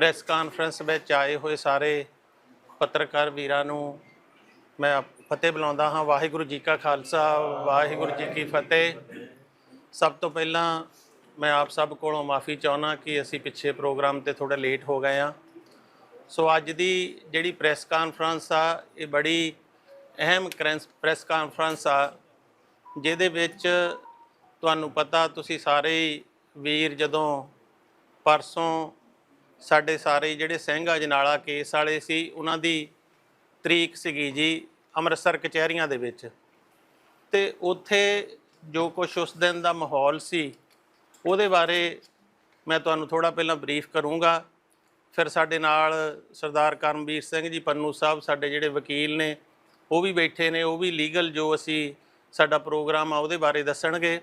Press conference ਵਿੱਚ ਆਏ ਹੋਏ ਸਾਰੇ ਪੱਤਰਕਾਰ ਵੀਰਾਂ ਨੂੰ ਮੈਂ ਫਤਿਹ ਬੁਲਾਉਂਦਾ ਹਾਂ। ਵਾਹਿਗੁਰੂ ਜੀ ਕਾ ਖਾਲਸਾ, ਵਾਹਿਗੁਰੂ ਜੀ ਕੀ ਫਤਿਹ। ਸਭ ਤੋਂ ਪਹਿਲਾਂ ਮੈਂ ਆਪ ਸਭ ਕੋਲੋਂ ਮਾਫੀ ਚਾਹੁੰਦਾ ਕਿ ਅਸੀਂ ਪਿੱਛੇ ਪ੍ਰੋਗਰਾਮ ਤੇ ਥੋੜਾ ਲੇਟ ਹੋ ਗਏ ਆ ਸੋ ਅੱਜ ਦੀ ਜਿਹੜੀ ਪ੍ਰੈਸ ਕਾਨਫਰੰਸ ਆ, ਇਹ ਬੜੀ ਅਹਿਮ ਕਰੈਂਸ- ਪ੍ਰੈਸ ਕਾਨਫਰੰਸ ਆ, ਜਿਹਦੇ ਵਿੱਚ ਤੁਹਾਨੂੰ ਪਤਾ ਤੁਸੀਂ ਸਾਰੇ ਹੀ ਵੀਰ ਜਦੋਂ ਪਰਸੋਂ ਸਾਡੇ ਸਾਰੇ ਜਿਹੜੇ ਸਿੰਘ ਅਜਨਾਲਾ ਕੇਸ ਵਾਲੇ ਸੀ, ਉਹਨਾਂ ਦੀ ਤਰੀਕ ਸੀਗੀ ਜੀ ਅੰਮ੍ਰਿਤਸਰ ਕਚਹਿਰੀਆਂ ਦੇ ਵਿੱਚ। ਤੇ ਉੱਥੇ ਜੋ ਕੁਝ ਉਸ ਦਿਨ ਦਾ ਮਾਹੌਲ ਸੀ, ਉਹਦੇ ਬਾਰੇ ਮੈਂ ਤੁਹਾਨੂੰ ਥੋੜਾ ਪਹਿਲਾਂ ਬਰੀਫ ਕਰੂੰਗਾ। ਫਿਰ ਸਾਡੇ ਨਾਲ ਸਰਦਾਰ ਕਰਮਵੀਰ ਸਿੰਘ ਜੀ ਪੰਨੂ ਸਾਹਿਬ, ਸਾਡੇ ਜਿਹੜੇ ਵਕੀਲ ਨੇ, ਉਹ ਵੀ ਬੈਠੇ ਨੇ, ਉਹ ਵੀ ਲੀਗਲ ਜੋ ਅਸੀਂ ਸਾਡਾ ਪ੍ਰੋਗਰਾਮ ਆ, ਉਹਦੇ ਬਾਰੇ ਦੱਸਣਗੇ।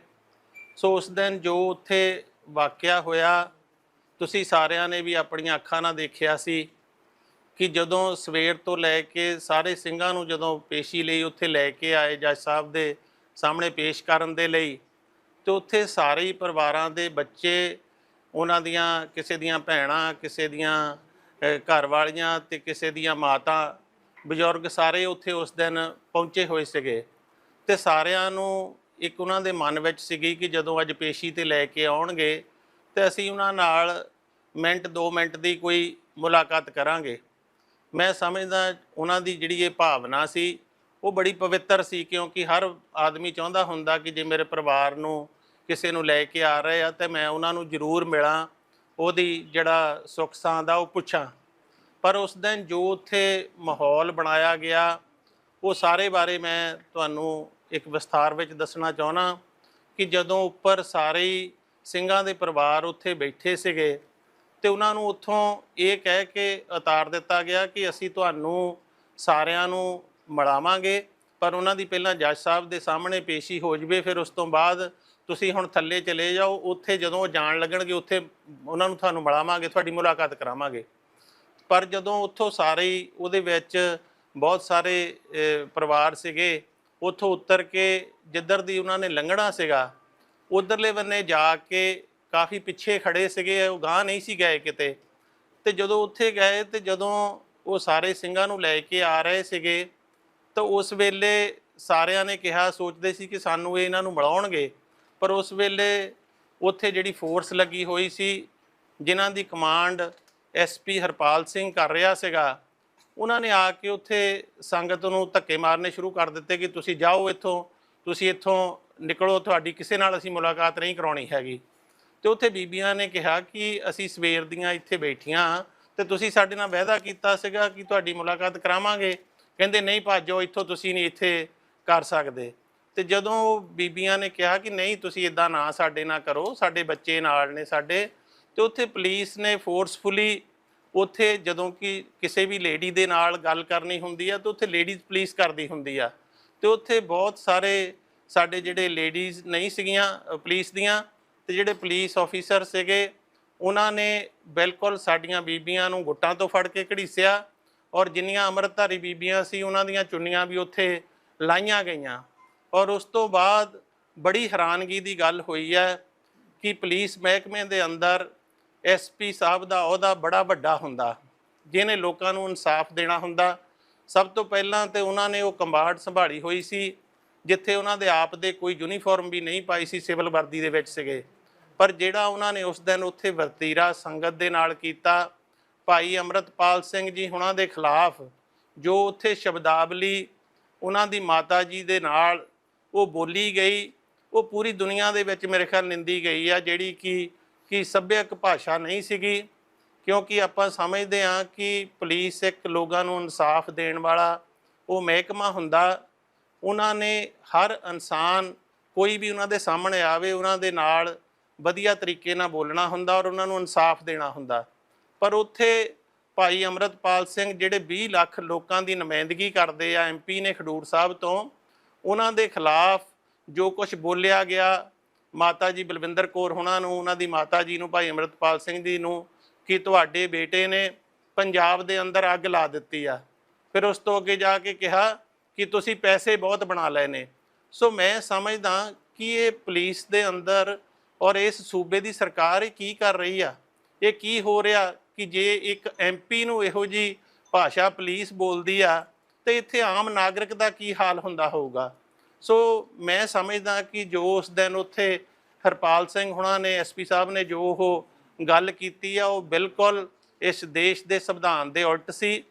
ਸੋ ਉਸ ਦਿਨ ਜੋ ਉੱਥੇ ਵਾਕਿਆ ਹੋਇਆ ਤੁਸੀਂ ਸਾਰਿਆਂ ਨੇ ਵੀ ਆਪਣੀਆਂ ਅੱਖਾਂ ਨਾਲ ਦੇਖਿਆ ਸੀ ਕਿ ਜਦੋਂ ਸਵੇਰ ਤੋਂ ਲੈ ਕੇ ਸਾਰੇ ਸਿੰਘਾਂ ਨੂੰ ਜਦੋਂ ਪੇਸ਼ੀ ਲਈ ਉੱਥੇ ਲੈ ਕੇ ਆਏ ਜੱਜ ਸਾਹਿਬ ਦੇ ਸਾਹਮਣੇ ਪੇਸ਼ ਕਰਨ ਦੇ ਲਈ ਤੇ ਉੱਥੇ ਸਾਰੇ ਹੀ ਪਰਿਵਾਰਾਂ ਦੇ ਬੱਚੇ ਉਹਨਾਂ ਦੀਆਂ ਕਿਸੇ ਦੀਆਂ ਭੈਣਾਂ ਕਿਸੇ ਦੀਆਂ ਅਹ, ਘਰ ਵਾਲੀਆਂ ਤੇ ਕਿਸੇ ਦੀਆਂ ਮਾਤਾ ਬਜ਼ੁਰਗ ਸਾਰੇ ਉੱਥੇ ਉਸ ਦਿਨ ਪਹੁੰਚੇ ਹੋਏ ਸੀਗੇ। ਤੇ ਸਾਰਿਆਂ ਨੂੰ ਇੱਕ ਉਹਨਾਂ ਦੇ ਮਨ ਵਿੱਚ ਸੀਗੀ ਕਿ ਜਦੋਂ ਅੱਜ ਪੇਸ਼ੀ ਤੇ ਲੈ ਕੇ ਆਉਣਗੇ ਤੇ ਅਸੀਂ ਉਹਨਾਂ ਨਾਲ ਮਿੰਟ 2 ਮਿੰਟ ਦੀ ਕੋਈ ਮੁਲਾਕਾਤ ਕਰਾਂਗੇ। ਮੈਂ ਸਮਝਦਾ ਉਹਨਾਂ ਦੀ ਜਿਹੜੀ ਇਹ ਭਾਵਨਾ ਸੀ, ਉਹ ਬੜੀ ਪਵਿੱਤਰ ਸੀ, ਕਿਉਂਕਿ ਹਰ ਆਦਮੀ ਚਾਹੁੰਦਾ ਹੁੰਦਾ ਕਿ ਜੇ ਮੇਰੇ ਪਰਿਵਾਰ ਨੂੰ ਕਿਸੇ ਨੂੰ ਲੈ ਕੇ ਆ ਰਹੇ ਆ, ਤੇ ਮੈਂ ਉਹਨਾਂ ਨੂੰ ਜ਼ਰੂਰ ਮਿਲਾਂ, ਉਹਦੀ ਜਿਹੜਾ ਸੁੱਖ ਸਾਂਦ ਆ ਉਹ ਪੁੱਛਾਂ। ਪਰ ਉਸ ਦਿਨ ਜੋ ਉੱਥੇ ਮਾਹੌਲ ਬਣਾਇਆ ਗਿਆ, ਉਹ ਸਾਰੇ ਬਾਰੇ ਮੈਂ ਤੁਹਾਨੂੰ ਇੱਕ ਵਿਸਥਾਰ ਵਿੱਚ ਦੱਸਣਾ ਚਾਹਣਾ ਕਿ ਜਦੋਂ ਉੱਪਰ ਸਾਰੇ ਸਿੰਘਾਂ ਦੇ ਪਰਿਵਾਰ ਉੱਥੇ ਬੈਠੇ ਸੀਗੇ ਤੇ ਉਹਨਾਂ ਨੂੰ ਉੱਥੋਂ ਇਹ ਕਹਿ ਕੇ ਉਤਾਰ ਦਿੱਤਾ ਗਿਆ ਕਿ ਅਸੀਂ ਤੁਹਾਨੂੰ ਸਾਰਿਆਂ ਨੂੰ ਮਿਲਾਵਾਂਗੇ ਪਰ ਉਹਨਾਂ ਦੀ ਪਹਿਲਾਂ ਜੱਜ ਸਾਹਿਬ ਦੇ ਸਾਹਮਣੇ ਪੇਸ਼ੀ ਹੋ ਜਵੇ, ਫਿਰ ਉਸ ਤੋਂ ਬਾਅਦ ਤੁਸੀਂ ਹੁਣ ਥੱਲੇ ਚਲੇ ਜਾਓ, ਉੱਥੇ ਜਦੋਂ ਉਹ ਜਾਣ ਲੱਗਣਗੇ, ਉੱਥੇ ਉਹਨਾਂ ਨੂੰ ਤੁਹਾਨੂੰ ਮਿਲਾਵਾਂਗੇ ਤੁਹਾਡੀ ਮੁਲਾਕਾਤ ਕਰਾਵਾਂਗੇ। ਪਰ ਜਦੋਂ ਉੱਥੋਂ ਸਾਰੇ ਹੀ ਉਹਦੇ ਵਿੱਚ ਬਹੁਤ ਸਾਰੇ ਪਰਿਵਾਰ ਸੀਗੇ, ਉੱਥੋਂ ਉਤਰ ਕੇ ਜਿੱਧਰ ਦੀ ਉਹਨਾਂ ਨੇ ਲੰਘਣਾ ਸੀਗਾ ਉਧਰਲੇ ਬੰਨੇ ਜਾ ਕੇ ਕਾਫੀ ਪਿੱਛੇ ਖੜੇ ਸੀਗੇ, ਉਹ ਗਾਂ ਨਹੀਂ ਸੀ ਗਏ ਕਿਤੇ। ਤੇ ਜਦੋਂ ਉੱਥੇ ਗਏ ਤੇ ਜਦੋਂ ਉਹ ਸਾਰੇ ਸਿੰਘਾਂ ਨੂੰ ਲੈ ਕੇ ਆ ਰਹੇ ਸੀਗੇ, ਤਾਂ ਉਸ ਵੇਲੇ ਸਾਰਿਆਂ ਨੇ ਕਿਹਾ, ਸੋਚਦੇ ਸੀ ਕਿ ਸਾਨੂੰ ਇਹ ਇਹਨਾਂ ਨੂੰ ਮਿਲਾਉਣਗੇ। ਪਰ ਉਸ ਵੇਲੇ ਉੱਥੇ ਜਿਹੜੀ ਫੋਰਸ ਲੱਗੀ ਹੋਈ ਸੀ, ਜਿਨ੍ਹਾਂ ਦੀ ਕਮਾਂਡ ਐਸਪੀ ਹਰਪਾਲ ਸਿੰਘ ਕਰ ਰਿਹਾ ਸੀਗਾ, ਉਹਨਾਂ ਨੇ ਆ ਕੇ ਉੱਥੇ ਸੰਗਤ ਨੂੰ ਧੱਕੇ ਮਾਰਨੇ ਸ਼ੁਰੂ ਕਰ ਦਿੱਤੇ ਕਿ ਤੁਸੀਂ ਜਾਓ ਇੱਥੋਂ, ਤੁਸੀਂ ਇੱਥੋਂ ਨਿਕਲੋ, ਤੁਹਾਡੀ ਕਿਸੇ ਨਾਲ ਅਸੀਂ ਮੁਲਾਕਾਤ ਨਹੀਂ ਕਰਾਉਣੀ ਹੈਗੀ। ਤੇ ਉੱਥੇ ਬੀਬੀਆਂ ਨੇ ਕਿਹਾ ਕਿ ਅਸੀਂ ਸਵੇਰ ਦੀਆਂ ਇੱਥੇ ਬੈਠੀਆਂ ਤੇ ਤੁਸੀਂ ਸਾਡੇ ਨਾਲ ਵਾਅਦਾ ਕੀਤਾ ਸੀਗਾ ਕਿ ਤੁਹਾਡੀ ਮੁਲਾਕਾਤ ਕਰਾਵਾਂਗੇ। ਕਹਿੰਦੇ, ਨਹੀਂ ਭਾਜੋ ਇੱਥੋਂ ਤੁਸੀਂ ਨਹੀਂ ਇੱਥੇ ਕਰ ਸਕਦੇ। ਤੇ ਜਦੋਂ ਬੀਬੀਆਂ ਨੇ ਕਿਹਾ ਕਿ ਨਹੀਂ, ਤੁਸੀਂ ਇਦਾਂ ਨਾ ਸਾਡੇ ਨਾਲ ਕਰੋ, ਸਾਡੇ ਬੱਚੇ ਨਾਲ ਨੇ ਸਾਡੇ, ਤੇ ਉੱਥੇ ਪੁਲਿਸ ਨੇ ਫੋਰਸਫੁਲੀ ਉੱਥੇ ਜਦੋਂ ਕਿ ਕਿਸੇ ਵੀ ਲੇਡੀ ਦੇ ਨਾਲ ਗੱਲ ਕਰਨੀ ਹੁੰਦੀ ਆ, ਤਾਂ ਉੱਥੇ ਲੇਡੀਜ਼ ਪੁਲਿਸ ਕਰਦੀ ਹੁੰਦੀ ਆ। ਤੇ ਉੱਥੇ ਬਹੁਤ ਸਾਰੇ ਸਾਡੇ ਜਿਹੜੇ ਲੇਡੀਜ਼ ਨਹੀਂ ਸੀਗੀਆਂ ਅ, ਪੁਲਿਸ ਦੀਆਂ ਤੇ ਜਿਹੜੇ ਪੁਲਿਸ ਆਫੀਸਰ ਸੀਗੇ ਉਹਨਾਂ ਨੇ ਬਿਲਕੁਲ ਸਾਡੀਆਂ ਬੀਬੀਆਂ ਨੂੰ ਗੁੱਟਾਂ ਤੋਂ ਫੜ ਕੇ ਘੜੀਸਿਆ ਔਰ ਜਿੰਨੀਆਂ ਅੰਮ੍ਰਿਤਧਾਰੀ ਬੀਬੀਆਂ ਸੀ ਉਹਨਾਂ ਦੀਆਂ ਚੁੰਨੀਆਂ ਵੀ ਉੱਥੇ ਲਾਈਆਂ ਗਈਆਂ। ਔਰ ਉਸ ਤੋਂ ਬਾਅਦ ਬੜੀ ਹੈਰਾਨਗੀ ਦੀ ਗੱਲ ਹੋਈ ਹੈ ਕਿ ਪੁਲਿਸ ਮਹਿਕਮੇ ਦੇ ਅੰਦਰ ਐਸਪੀ ਸਾਹਿਬ ਦਾ ਅਹੁਦਾ ਬੜਾ ਵੱਡਾ ਹੁੰਦਾ ਜਿਹਨੇ ਲੋਕਾਂ ਨੂੰ ਇਨਸਾਫ ਦੇਣਾ ਹੁੰਦਾ। ਸਭ ਤੋਂ ਪਹਿਲਾਂ ਤੇ ਉਹਨਾਂ ਨੇ ਉਹ ਕੰਬਾੜ ਸੰਭਾਲੀ ਹੋਈ ਸੀ। ਜਿੱਥੇ ਉਹਨਾਂ ਦੇ ਆਪ ਦੇ ਕੋਈ ਯੂਨੀਫਾਰਮ ਵੀ ਨਹੀਂ ਪਾਈ ਸੀ ਸਿਵਲ ਵਰਦੀ ਦੇ ਵਿੱਚ ਸੀਗੇ। ਪਰ ਜਿਹੜਾ ਉਹਨਾਂ ਨੇ ਉਸ ਦਿਨ ਉੱਥੇ ਵਰਤੀਰਾ ਸੰਗਤ ਦੇ ਨਾਲ ਕੀਤਾ, ਭਾਈ ਅਮਰਤਪਾਲ ਸਿੰਘ ਜੀ ਉਹਨਾਂ ਦੇ ਖਿਲਾਫ, ਜੋ ਉੱਥੇ ਸ਼ਬਦਾਵਲੀ ਉਹਨਾਂ ਦੀ ਮਾਤਾ ਜੀ ਦੇ ਨਾਲ ਉਹ ਬੋਲੀ ਗਈ, ਉਹ ਪੂਰੀ ਦੁਨੀਆ ਦੇ ਵਿੱਚ ਮੇਰੇ ਖਿਆਲ ਨਿੰਦੀ ਗਈ ਆ, ਜਿਹੜੀ ਕਿ ਕਿ ਸੱਭਿਅਕ ਭਾਸ਼ਾ ਨਹੀਂ ਸੀਗੀ। ਕਿਉਂਕਿ ਆਪਾਂ ਸਮਝਦੇ ਹਾਂ ਕਿ ਪੁਲਿਸ ਇੱਕ ਲੋਕਾਂ ਨੂੰ ਇਨਸਾਫ ਦੇਣ ਵਾਲਾ ਉਹ ਮਹਿਕਮਾ ਹੁੰਦਾ ਉਹਨਾਂ ਨੇ ਹਰ ਇਨਸਾਨ ਕੋਈ ਵੀ ਉਹਨਾਂ ਦੇ ਸਾਹਮਣੇ ਆਵੇ, ਉਹਨਾਂ ਦੇ ਨਾਲ ਵਧੀਆ ਤਰੀਕੇ ਨਾਲ ਬੋਲਣਾ ਹੁੰਦਾ ਔਰ ਉਹਨਾਂ ਨੂੰ ਇਨਸਾਫ ਦੇਣਾ ਹੁੰਦਾ। ਪਰ ਉੱਥੇ ਭਾਈ ਅਮਰਤਪਾਲ ਸਿੰਘ ਜਿਹੜੇ 20 ਲੱਖ ਲੋਕਾਂ ਦੀ ਨੁਮਾਇੰਦਗੀ ਕਰਦੇ ਆ ਐਮਪੀ ਨੇ ਖਡੂਰ ਸਾਹਿਬ ਤੋਂ, ਉਹਨਾਂ ਦੇ ਖਿਲਾਫ ਜੋ ਕੁਝ ਬੋਲਿਆ ਗਿਆ, ਮਾਤਾ ਜੀ ਬਲਵਿੰਦਰ ਕੌਰ ਹੁਣਾਂ ਨੂੰ, ਉਹਨਾਂ ਦੀ ਮਾਤਾ ਜੀ ਨੂੰ, ਭਾਈ ਅਮਰਤਪਾਲ ਸਿੰਘ ਜੀ ਨੂੰ ਕਿ ਤੁਹਾਡੇ ਬੇਟੇ ਨੇ ਪੰਜਾਬ ਦੇ ਅੰਦਰ ਅੱਗ ਲਾ ਦਿੱਤੀ ਆ। ਫਿਰ ਉਸ ਤੋਂ ਅੱਗੇ ਜਾ ਕੇ ਕਿਹਾ ਕਿ ਤੁਸੀਂ ਪੈਸੇ ਬਹੁਤ ਬਣਾ ਲਏ ਨੇ। ਸੋ ਮੈਂ ਸਮਝਦਾ ਕਿ ਇਹ ਪੁਲਿਸ ਦੇ ਅੰਦਰ ਔਰ ਇਸ ਸੂਬੇ ਦੀ ਸਰਕਾਰ ਇਹ ਕੀ ਕਰ ਰਹੀ ਆ? ਇਹ ਕੀ ਹੋ ਰਿਹਾ ਕਿ ਜੇ ਇੱਕ ਐਮਪੀ ਨੂੰ ਇਹੋ ਜੀ ਭਾਸ਼ਾ ਪੁਲਿਸ ਬੋਲਦੀ ਆ, ਤੇ ਇੱਥੇ ਆਮ ਨਾਗਰਿਕ ਦਾ ਕੀ ਹਾਲ ਹੁੰਦਾ ਹੋਊਗਾ? ਸੋ ਮੈਂ ਸਮਝਦਾ ਕਿ ਜੋ ਉਸ ਦਿਨ ਉੱਥੇ ਹਰਪਾਲ ਸਿੰਘ ਹੁਣਾਂ ਨੇ ਐਸਪੀ ਸਾਹਿਬ ਨੇ ਜੋ ਉਹ ਗੱਲ ਕੀਤੀ ਆ, ਉਹ ਬਿਲਕੁਲ ਇਸ ਦੇਸ਼ ਦੇ ਸੰਵਿਧਾਨ ਦੇ ਉਲਟ ਸੀ।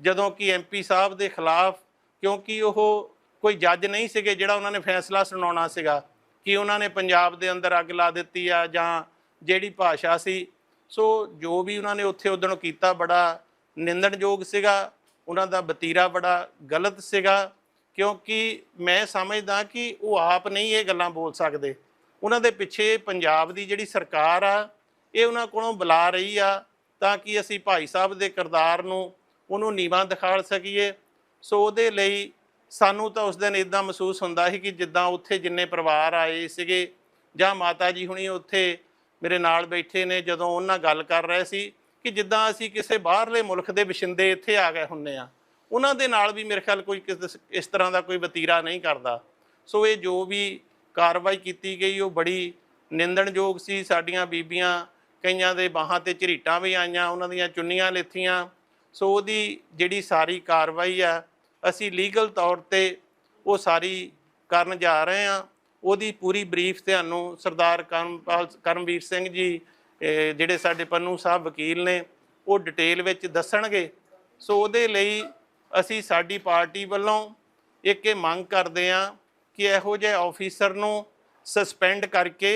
ਜਦੋਂ ਕਿ ਐਮਪੀ ਸਾਹਿਬ ਦੇ ਖਿਲਾਫ ਕਿਉਂਕਿ ਉਹ ਕੋਈ ਜੱਜ ਨਹੀਂ ਸੀਗੇ ਜਿਹੜਾ ਉਹਨਾਂ ਨੇ ਫੈਸਲਾ ਸੁਣਾਉਣਾ ਸੀਗਾ ਕਿ ਉਹਨਾਂ ਨੇ ਪੰਜਾਬ ਦੇ ਅੰਦਰ ਅੱਗ ਲਾ ਦਿੱਤੀ ਆ ਜਾਂ ਜਿਹੜੀ ਭਾਸ਼ਾ ਸੀ। ਸੋ ਜੋ ਵੀ ਉਹਨਾਂ ਨੇ ਉੱਥੇ ਉਦੋਂ ਕੀਤਾ ਬੜਾ ਨਿੰਦਣਯੋਗ ਸੀਗਾ। ਉਹਨਾਂ ਦਾ ਬਤੀਰਾ ਬੜਾ ਗਲਤ ਸੀਗਾ। ਕਿਉਂਕਿ ਮੈਂ ਸਮਝਦਾ ਕਿ ਉਹ ਆਪ ਨਹੀਂ ਇਹ ਗੱਲਾਂ ਬੋਲ ਸਕਦੇ। ਉਹਨਾਂ ਦੇ ਪਿੱਛੇ ਪੰਜਾਬ ਦੀ ਜਿਹੜੀ ਸਰਕਾਰ ਆ, ਇਹ ਉਹਨਾਂ ਕੋਲੋਂ ਬੁਲਾ ਰਹੀ ਆ ਤਾਂ ਕਿ ਅਸੀਂ ਭਾਈ ਸਾਹਿਬ ਦੇ ਕਿਰਦਾਰ ਨੂੰ ਉਹਨੂੰ ਨੀਵਾਂ ਦਿਖਾ ਸਕੀਏ। ਸੋ ਉਹਦੇ ਲਈ ਸਾਨੂੰ ਤਾਂ ਉਸ ਦਿਨ ਇਦਾਂ ਮਹਿਸੂਸ ਹੁੰਦਾ ਸੀ ਕਿ ਜਿੱਦਾਂ ਉੱਥੇ ਜਿੰਨੇ ਪਰਿਵਾਰ ਆਏ ਸੀਗੇ ਜਾਂ ਮਾਤਾ ਜੀ ਹੁਣੀ ਉੱਥੇ ਮੇਰੇ ਨਾਲ ਬੈਠੇ ਨੇ, ਜਦੋਂ ਉਹਨਾਂ ਗੱਲ ਕਰ ਰਹੇ ਸੀ ਕਿ ਜਿੱਦਾਂ ਅਸੀਂ ਕਿਸੇ ਬਾਹਰਲੇ ਮੁਲਕ ਦੇ ਵਸਿੰਦੇ ਇੱਥੇ ਆ ਗਏ ਹੁੰਨੇ ਆ, ਉਹਨਾਂ ਦੇ ਨਾਲ ਵੀ ਮੇਰੇ ਖਿਆਲ ਕੋਈ ਕਿਸ- ਇਸ ਤਰ੍ਹਾਂ ਦਾ ਕੋਈ ਵਤੀਰਾ ਨਹੀਂ ਕਰਦਾ। ਸੋ ਇਹ ਜੋ ਵੀ ਕਾਰਵਾਈ ਕੀਤੀ ਗਈ, ਉਹ ਬੜੀ ਨਿੰਦਣਯੋਗ ਸੀ। ਸਾਡੀਆਂ ਬੀਬੀਆਂ ਕਈਆਂ ਦੇ ਬਾਹਾਂ ਤੇ ਝਰੀਟਾਂ ਵੀ ਆਈਆਂ, ਉਹਨਾਂ ਦੀਆਂ ਚੁੰਨੀਆਂ ਲਿੱਥੀਆਂ। ਸੋ ਉਹਦੀ ਜਿਹੜੀ ਸਾਰੀ ਕਾਰਵਾਈ ਆ ਅਸੀਂ ਲੀਗਲ ਤੌਰ ਤੇ ਉਹ ਸਾਰੀ ਕਰਨ ਜਾ ਰਹੇ ਹਾਂ। ਉਹਦੀ ਪੂਰੀ ਬਰੀਫ ਤੁਹਾਨੂੰ ਸਰਦਾਰ ਕਰਮਪਾਲ ਕਰਮਵੀਰ ਸਿੰਘ ਜੀ ਜਿਹੜੇ ਸਾਡੇ ਪੰਨੂ ਸਾਹਿਬ ਵਕੀਲ ਨੇ, ਉਹ ਡਿਟੇਲ ਵਿੱਚ ਦੱਸਣਗੇ। ਸੋ ਉਹਦੇ ਲਈ ਅਸੀਂ ਸਾਡੀ ਪਾਰਟੀ ਵੱਲੋਂ ਇੱਕ ਇਹ ਮੰਗ ਕਰਦੇ ਹਾਂ ਕਿ ਇਹੋ ਜਿਹੇ ਆਫੀਸਰ ਨੂੰ ਸਸਪੈਂਡ ਕਰਕੇ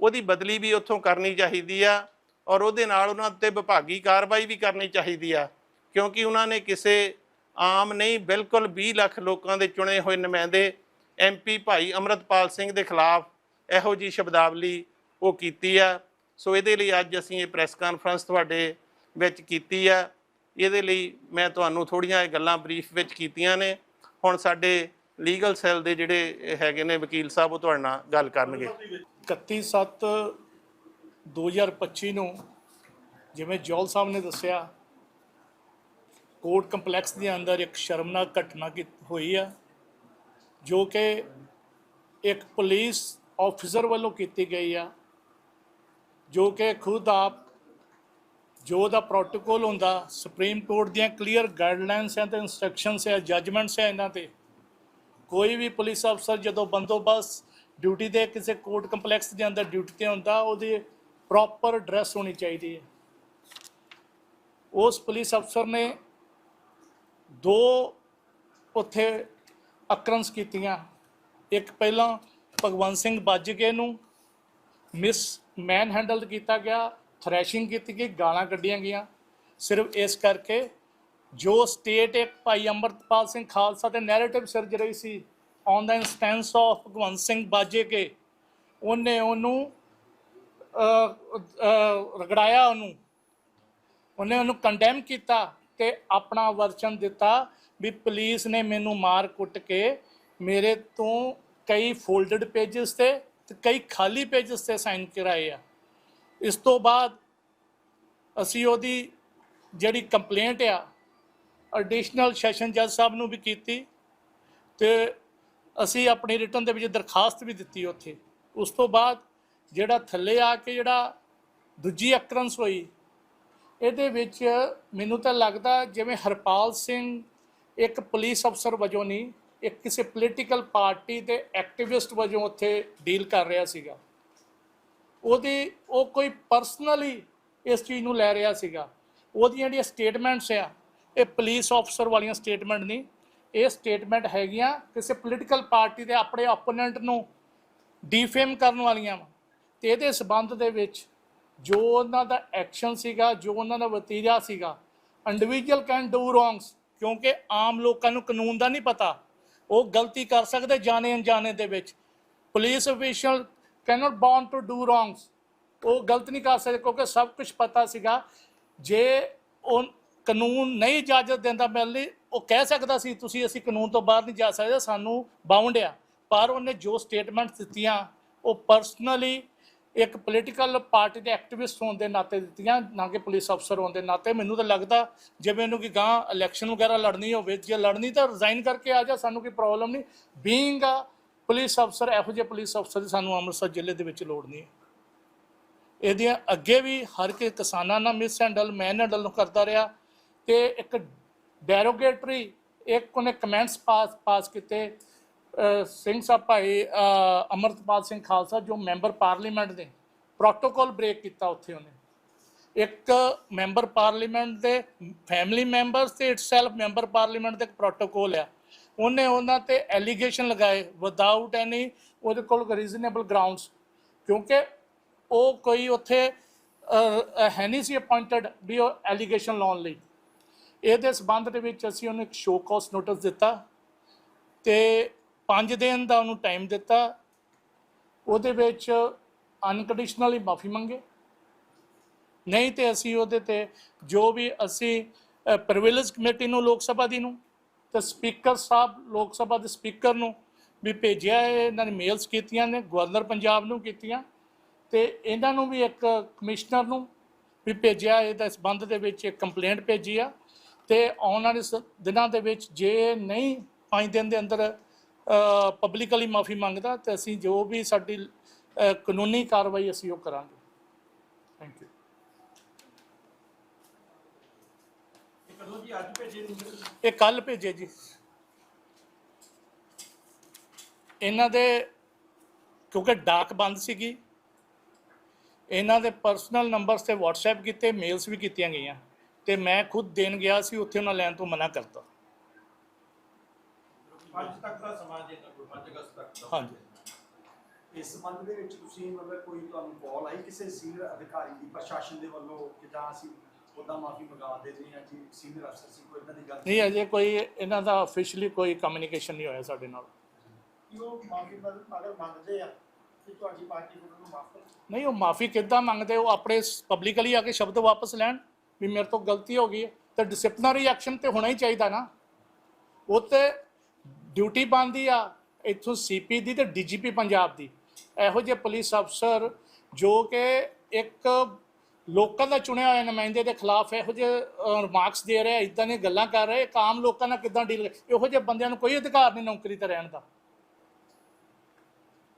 ਉਹਦੀ ਬਦਲੀ ਵੀ ਉੱਥੋਂ ਕਰਨੀ ਚਾਹੀਦੀ ਆ ਔਰ ਉਹਦੇ ਨਾਲ ਉਹਨਾਂ ਤੇ ਵਿਭਾਗੀ ਕਾਰਵਾਈ ਵੀ ਕਰਨੀ ਚਾਹੀਦੀ ਆ। ਕਿਉਂਕਿ ਉਹਨਾਂ ਨੇ ਕਿਸੇ ਆਮ ਨਹੀਂ, ਬਿਲਕੁਲ 20 ਲੱਖ ਲੋਕਾਂ ਦੇ ਚੁਣੇ ਹੋਏ ਨੁਮਾਇੰਦੇ ਐਮਪੀ ਭਾਈ ਅਮਰਤਪਾਲ ਸਿੰਘ ਦੇ ਖਿਲਾਫ ਇਹੋ ਜੀ ਸ਼ਬਦਾਵਲੀ ਉਹ ਕੀਤੀ ਆ। ਸੋ ਇਹਦੇ ਲਈ ਅੱਜ ਅਸੀਂ ਇਹ ਪ੍ਰੈਸ ਕਾਨਫਰੰਸ ਤੁਹਾਡੇ ਵਿੱਚ ਕੀਤੀ ਆ। ਇਹਦੇ ਲਈ ਮੈਂ ਤੁਹਾਨੂੰ ਥੋੜੀਆਂ ਇਹ ਗੱਲਾਂ ਬਰੀਫ ਵਿੱਚ ਕੀਤੀਆਂ ਨੇ। ਹੁਣ ਸਾਡੇ ਲੀਗਲ ਸੈੱਲ ਦੇ ਜਿਹੜੇ ਹੈਗੇ ਨੇ ਵਕੀਲ ਸਾਹਿਬ, ਉਹ ਤੁਹਾਡੇ ਨਾਲ ਗੱਲ ਕਰਨਗੇ। 31 ਸੱਤ 2025 ਨੂੰ ਜਿਵੇਂ ਜੋਲ ਸਾਹਿਬ ਨੇ ਦੱਸਿਆ ਕੋਰਟ ਕੰਪਲੈਕਸ ਦੇ ਅੰਦਰ ਇੱਕ ਸ਼ਰਮਨਾਕ ਘਟਨਾ ਕੀ ਹੋਈ ਆ, ਜੋ ਕਿ ਇੱਕ ਪੁਲਿਸ ਆਫੀਸਰ ਵੱਲੋਂ ਕੀਤੀ ਗਈ ਆ, ਜੋ ਕਿ ਖੁਦ ਆਪ, ਜੋ ਦਾ ਪ੍ਰੋਟੋਕੋਲ ਹੁੰਦਾ ਸੁਪਰੀਮ ਕੋਰਟ ਦੀਆਂ ਕਲੀਅਰ ਗਾਈਡਲਾਈਨਸ ਹੈ ਤੇ ਇਨਸਟਰਕਸ਼ਨਸ ਹੈ ਜਜਮੈਂਟਸ ਹੈ ਇਹਨਾਂ ਤੇ। ਕੋਈ ਵੀ ਪੁਲਿਸ ਅਫਸਰ ਜਦੋਂ ਬੰਦੋਬਸਤ ਡਿਊਟੀ ਤੇ ਕਿਸੇ ਕੋਰਟ ਕੰਪਲੈਕਸ ਦੇ ਅੰਦਰ ਡਿਊਟੀ ਤੇ ਹੁੰਦਾ, ਉਹਦੀ ਪ੍ਰੋਪਰ ਡਰੈਸ ਹੋਣੀ ਚਾਹੀਦੀ ਹੈ। ਉਸ ਪੁਲਿਸ ਅਫਸਰ ਨੇ ਦੋ ਉੱਥੇ ਅਕਰੰਸ ਕੀਤੀਆਂ। ਇੱਕ ਪਹਿਲਾਂ ਭਗਵੰਤ ਸਿੰਘ ਬਾਜੀਕੇ ਨੂੰ ਮਿਸ ਮੈਨ ਹੈਂਡਲ ਕੀਤਾ ਗਿਆ ਥ੍ਰੈਸ਼ਿੰਗ ਕੀਤੀ ਗਈ, ਗਾਲਾਂ ਕੱਢੀਆਂ ਗਈਆਂ। ਸਿਰਫ ਇਸ ਕਰਕੇ ਜੋ ਸਟੇਟ ਇੱਕ ਭਾਈ ਅੰਮ੍ਰਿਤਪਾਲ ਸਿੰਘ ਖਾਲਸਾ ਤੇ ਨੈਰੇਟਿਵ ਸਿਰਜ ਰਹੀ ਸੀ on the instance of Bhagwant Singh Bajeke ਉਹਨੇ ਉਹਨੂੰ ਰਗੜਾਇਆ ਉਹਨੂੰ। ਉਹਨੇ ਉਹਨੂੰ ਕੰਡੈਮ ਕੀਤਾ। ਕੇ ਆਪਣਾ ਵਰਸ਼ਨ ਦਿੱਤਾ ਵੀ ਪੁਲਿਸ ਨੇ ਮੈਨੂੰ ਮਾਰ ਕੁੱਟ ਕੇ ਮੇਰੇ ਤੋਂ ਕਈ ਫੋਲਡਡ ਪੇजेस ਤੇ ਤੇ ਕਈ ਖਾਲੀ ਪੇजेस ਤੇ ਸਾਈਨ ਕਰਾਏ ਆ। ਇਸ ਤੋਂ ਬਾਅਦ ਅਸੀਂ ਉਹਦੀ ਜਿਹੜੀ ਕੰਪਲੇਂਟ ਆ ਐਡੀਸ਼ਨਲ ਸੈਸ਼ਨ ਜੱਜ ਸਾਹਿਬ ਨੂੰ ਵੀ ਕੀਤੀ ਤੇ ਅਸੀਂ ਆਪਣੀ ਰਿਟਰਨ ਦੇ ਵਿੱਚ ਦਰਖਾਸਤ ਵੀ ਦਿੱਤੀ ਉੱਥੇ। ਉਸ ਤੋਂ ਬਾਅਦ ਜਿਹੜਾ ਥੱਲੇ ਆ ਕੇ ਜਿਹੜਾ ਦੂਜੀ ਅਕਰੰਸ ਹੋਈ ਇਹਦੇ ਵਿੱਚ ਮੈਨੂੰ ਤਾਂ ਲੱਗਦਾ ਜਿਵੇਂ ਹਰਪਾਲ ਸਿੰਘ ਇੱਕ ਪੁਲਿਸ ਅਫਸਰ ਵਜੋਂ ਨਹੀਂ, ਇੱਕ ਕਿਸੇ ਪੋਲੀਟੀਕਲ ਪਾਰਟੀ ਦੇ ਐਕਟਿਵਿਸਟ ਵਜੋਂ ਉੱਥੇ ਡੀਲ ਕਰ ਰਿਹਾ ਸੀਗਾ। ਉਹਦੀ, ਉਹ ਕੋਈ ਪਰਸਨਲੀ ਇਸ ਚੀਜ਼ ਨੂੰ ਲੈ ਰਿਹਾ ਸੀਗਾ। ਉਹਦੀਆਂ ਜਿਹੜੀਆਂ ਸਟੇਟਮੈਂਟਸ ਆ, ਇਹ ਪੁਲਿਸ ਅਫਸਰ ਵਾਲੀਆਂ ਸਟੇਟਮੈਂਟ ਨਹੀਂ, ਇਹ ਸਟੇਟਮੈਂਟ ਹੈਗੀਆਂ ਕਿਸੇ ਪੋਲੀਟੀਕਲ ਪਾਰਟੀ ਦੇ ਆਪਣੇ ਆਪੋਨੈਂਟ ਨੂੰ ਡੀਫੇਮ ਕਰਨ ਵਾਲੀਆਂ ਵਾ। ਤੇ ਇਹਦੇ ਸਬੰਧ ਦੇ ਵਿੱਚ ਜੋ ਉਹਨਾਂ ਦਾ ਐਕਸ਼ਨ ਸੀਗਾ, ਜੋ ਉਹਨਾਂ ਦਾ ਵਤੀਰਾ ਸੀਗਾ ਇੰਡੀਵਿਜੂਅਲ ਕੈਨ ਡੂ ਰੋਂਗਸ ਕਿਉਂਕਿ ਆਮ ਲੋਕਾਂ ਨੂੰ ਕਾਨੂੰਨ ਦਾ ਨਹੀਂ ਪਤਾ। ਉਹ ਗਲਤੀ ਕਰ ਸਕਦੇ ਜਾਣੇ ਅਣਜਾਣੇ ਦੇ ਵਿੱਚ। Police official cannot born to do wrongs ਉਹ ਗਲਤ ਨਹੀਂ ਕਰ ਸਕਦੇ ਕਿਉਂਕਿ ਸਭ ਕੁਝ ਪਤਾ ਸੀਗਾ। ਜੇ ਉਹ ਕਾਨੂੰਨ ਨਹੀਂ ਇਜਾਜ਼ਤ ਦਿੰਦਾ ਮੇਰੇ ਲਈ, ਉਹ ਕਹਿ ਸਕਦਾ ਸੀ, ਤੁਸੀਂ ਅਸੀਂ ਕਾਨੂੰਨ ਤੋਂ ਬਾਹਰ ਨਹੀਂ ਜਾ ਸਕਦੇ, ਸਾਨੂੰ ਬਾਉਂਡ ਆ। ਪਰ ਉਹਨੇ ਜੋ ਸਟੇਟਮੈਂਟਸ ਦਿੱਤੀਆਂ, ਉਹ ਪਰਸਨਲੀ ਇੱਕ ਪੋਲੀਟੀਕਲ ਪਾਰਟੀ ਦੇ ਐਕਟਿਵਿਸਟ ਹੋਣ ਦੇ ਨਾਤੇ ਦਿੱਤੀਆਂ, ਨਾ ਕਿ ਪੁਲਿਸ ਅਫਸਰ ਹੋਣ ਦੇ ਨਾਤੇ। ਮੈਨੂੰ ਤਾਂ ਲੱਗਦਾ ਜੇ ਮੈਨੂੰ ਕਿ ਗਾਂ ਇਲੈਕਸ਼ਨ ਵਗੈਰਾ ਲੜਨੀ ਹੋਵੇ, ਜੇ ਲੜਨੀ ਤਾਂ ਰਿਜ਼ਾਈਨ ਕਰਕੇ ਆ ਜਾ, ਸਾਨੂੰ ਕੋਈ ਪ੍ਰੋਬਲਮ ਨਹੀਂ। ਬੀਇੰਗ ਅ ਪੁਲਿਸ ਅਫਸਰ ਇਹੋ ਜਿਹੇ ਪੁਲਿਸ ਅਫਸਰ ਦੀ ਸਾਨੂੰ ਅੰਮ੍ਰਿਤਸਰ ਜ਼ਿਲ੍ਹੇ ਦੇ ਵਿੱਚ ਲੋੜ ਨਹੀਂ। ਹੈ ਇਹਦੀਆਂ ਅੱਗੇ ਵੀ ਹਰ ਕੇ ਕਿਸਾਨਾਂ ਨਾਲ ਮਿਸ ਹੈਂਡਲ ਮੈਨ ਹੈਂਡਲ ਨੂੰ ਕਰਦਾ ਰਿਹਾ। ਤੇ ਇੱਕ ਡੈਰੋਗੇਟਰੀ ਇੱਕ ਉਹਨੇ ਕਮੈਂਟਸ ਪਾਸ ਪਾਸ ਕੀਤੇ। ਸਿੰਘ ਸਾਹਿਬ ਭਾਈ ਅਹ, ਅਮਰਤਪਾਲ ਸਿੰਘ ਖਾਲਸਾ ਜੋ ਮੈਂਬਰ ਪਾਰਲੀਮੈਂਟ ਨੇ ਪ੍ਰੋਟੋਕੋਲ ਬ੍ਰੇਕ ਕੀਤਾ ਉੱਥੇ ਉਹਨੇ। ਇੱਕ ਮੈਂਬਰ ਪਾਰਲੀਮੈਂਟ ਦੇ ਫੈਮਿਲੀ ਮੈਂਬਰਸ ਤੇ ਇਟਸੈਲਫ ਮੈਂਬਰ ਪਾਰਲੀਮੈਂਟ ਦੇ ਇੱਕ ਪ੍ਰੋਟੋਕੋਲ ਆ। ਉਹਨੇ ਉਹਨਾਂ ਤੇ ਐਲੀਗੇਸ਼ਨ ਲਗਾਏ ਵਿਦਆਊਟ ਐਨੀ ਉਹਦੇ ਕੋਲ ਰੀਜ਼ਨੇਬਲ ਗਰਾਊਂਡਸ ਕਿਉਂਕਿ ਉਹ ਕੋਈ ਉੱਥੇ ਹੈ ਨਹੀਂ ਸੀ ਅਪਾਇੰਟਡ ਵੀ ਉਹ ਐਲੀਗੇਸ਼ਨ ਲਾਉਣ ਲਈ। ਇਹਦੇ ਸਬੰਧ ਦੇ ਵਿੱਚ ਅਸੀਂ ਉਹਨੂੰ ਇੱਕ ਸ਼ੋ ਕਾਸ ਨੋਟਿਸ ਦਿੱਤਾ। ਤੇ 5 ਦਿਨ ਦਾ ਉਹਨੂੰ ਟਾਈਮ ਦਿੱਤਾ। ਉਹਦੇ ਵਿੱਚ ਅਨਕੰਡੀਸ਼ਨਲੀ ਮਾਫੀ ਮੰਗੇ। ਨਹੀਂ ਤੇ ਅਸੀਂ ਉਹਦੇ ਤੇ ਜੋ ਵੀ ਅਸੀਂ ਪ੍ਰਿਵਿਲੇਜ ਕਮੇਟੀ ਨੂੰ, ਲੋਕ ਸਭਾ ਦੀ ਨੂੰ ਤੇ ਸਪੀਕਰ ਸਾਹਿਬ, ਲੋਕ ਸਭਾ ਦੇ ਸਪੀਕਰ ਨੂੰ ਵੀ ਭੇਜਿਆ ਇਹਨਾਂ ਨੇ ਮੇਲਸ ਕੀਤੀਆਂ ਨੇ, ਗਵਰਨਰ ਪੰਜਾਬ ਨੂੰ ਕੀਤੀਆਂ। ਤੇ ਇਹਨਾਂ ਨੂੰ ਵੀ ਇੱਕ ਕਮਿਸ਼ਨਰ ਨੂੰ ਵੀ ਭੇਜਿਆ ਇਹਦਾ ਸੰਬੰਧ ਦੇ ਵਿੱਚ ਇੱਕ ਕੰਪਲੇਂਟ ਭੇਜੀ ਆ। ਤੇ ਆਉਣ ਵਾਲੇ ਸ- ਦਿਨਾਂ ਦੇ ਵਿੱਚ ਜੇ ਨਹੀਂ, ਪੰਜ ਦਿਨ ਦੇ ਅੰਦਰ ਪਬਲਿਕਲੀ ਮਾਫੀ ਮੰਗਦਾ ਤੇ ਅਸੀਂ ਜੋ ਵੀ ਸਾਡੀ ਕਾਨੂੰਨੀ ਕਾਰਵਾਈ ਅਸੀਂ ਉਹ ਕਰਾਂਗੇ। ਥੈਂਕ ਯੂ ਇਹ ਕੱਲ ਭੇਜੇ ਜੀ। ਇਹਨਾਂ ਦੇ, ਕਿਉਂਕਿ ਡਾਕ ਬੰਦ ਸੀਗੀ, ਇਹਨਾਂ ਦੇ ਪਰਸਨਲ ਨੰਬਰਸ ਤੇ WhatsApp ਕੀਤੇ ਮੇਲਸ ਵੀ ਕੀਤੀਆਂ ਗਈਆਂ। ਤੇ ਮੈਂ ਖੁਦ ਦੇਣ ਗਿਆ ਸੀ, ਉੱਥੇ ਉਹਨਾਂ ਲੈਣ ਤੋਂ ਮਨਾ ਕਰਤਾ। ਅੱਜ ਤੱਕ ਦਾ ਸਮਾਂ ਜੇ ਤਾਂ ਕੋਈ 5 ਅਗਸਤ ਤੱਕ ਦਾ ਹਾਂਜੀ। ਇਸ ਸੰਬੰਧ ਦੇ ਵਿੱਚ ਤੁਸੀਂ ਮਤਲਬ ਕੋਈ ਤੁਹਾਨੂੰ ਕਾਲ ਆਈ ਕਿਸੇ ਸੀਨੀਅਰ ਅਧਿਕਾਰੀ ਦੀ ਪ੍ਰਸ਼ਾਸਨ ਦੇ ਵੱਲੋਂ ਕਿ ਜਾਂ ਅਸੀਂ ਉਹਦਾ ਮਾਫੀ ਮੰਗਾ ਦੇ ਰਹੇ ਹਾਂ ਜੀ ਸੀਨੀਅਰ ਅਫਸਰ ਸੀ ਕੋਈ ਇਦਾਂ ਦੀ ਗੱਲ ਨਹੀਂ ਅਜੇ ਕੋਈ ਇਹਨਾਂ ਦਾ ਅਫੀਸ਼ੀਅਲੀ ਕੋਈ ਕਮਿਊਨੀਕੇਸ਼ਨ ਨਹੀਂ ਹੋਇਆ ਸਾਡੇ ਨਾਲ। ਕਿ ਉਹ ਮਾਫੀ ਅਗਰ ਮੰਗਦੇ ਆ ਕਿ ਤੁਹਾਡੀ ਪਾਰਟੀ ਉਹਨਾਂ ਨੂੰ ਮਾਫ ਕਰੋ। ਨਹੀਂ ਉਹ ਮਾਫੀ ਕਿੱਦਾਂ ਮੰਗਦੇ? ਉਹ ਆਪਣੇ ਪਬਲਿਕਲੀ ਆ ਕੇ ਸ਼ਬਦ ਵਾਪਸ ਲੈਣ ਵੀ ਮੇਰੇ ਤੋਂ ਗਲਤੀ ਹੋ ਗਈ ਹੈ। ਤੇ ਡਿਸਪਲਿਨਰੀ ਐਕਸ਼ਨ ਤੇ ਹੋਣਾ ਹੀ ਚਾਹੀਦਾ ਨਾ। ਉਹ ਤੇ ਡਿਊਟੀ ਬਣਦੀ ਆ ਇੱਥੋਂ ਸੀਪੀ ਦੀ ਤੇ ਡੀਜੀਪੀ ਪੰਜਾਬ ਦੀ। ਇਹੋ ਜਿਹੇ ਪੁਲਿਸ ਅਫਸਰ ਜੋ ਕਿ ਇੱਕ ਲੋਕਾਂ ਦਾ ਚੁਣਿਆ ਹੋਇਆ ਨੁਮਾਇੰਦੇ ਦੇ ਖਿਲਾਫ ਇਹੋ ਜਿਹੇ ਰਿਮਾਰਕਸ ਦੇ ਰਹੇ ਇਦਾਂ ਦੀਆਂ ਗੱਲਾਂ ਕਰ ਰਹੇ ਇੱਕ ਆਮ ਲੋਕਾਂ ਨਾਲ ਕਿੱਦਾਂ ਡੀਲ ਇਹੋ ਜਿਹੇ ਬੰਦਿਆਂ ਨੂੰ ਕੋਈ ਅਧਿਕਾਰ ਨਹੀਂ ਨੌਕਰੀ ਤੇ ਰਹਿਣ ਦਾ।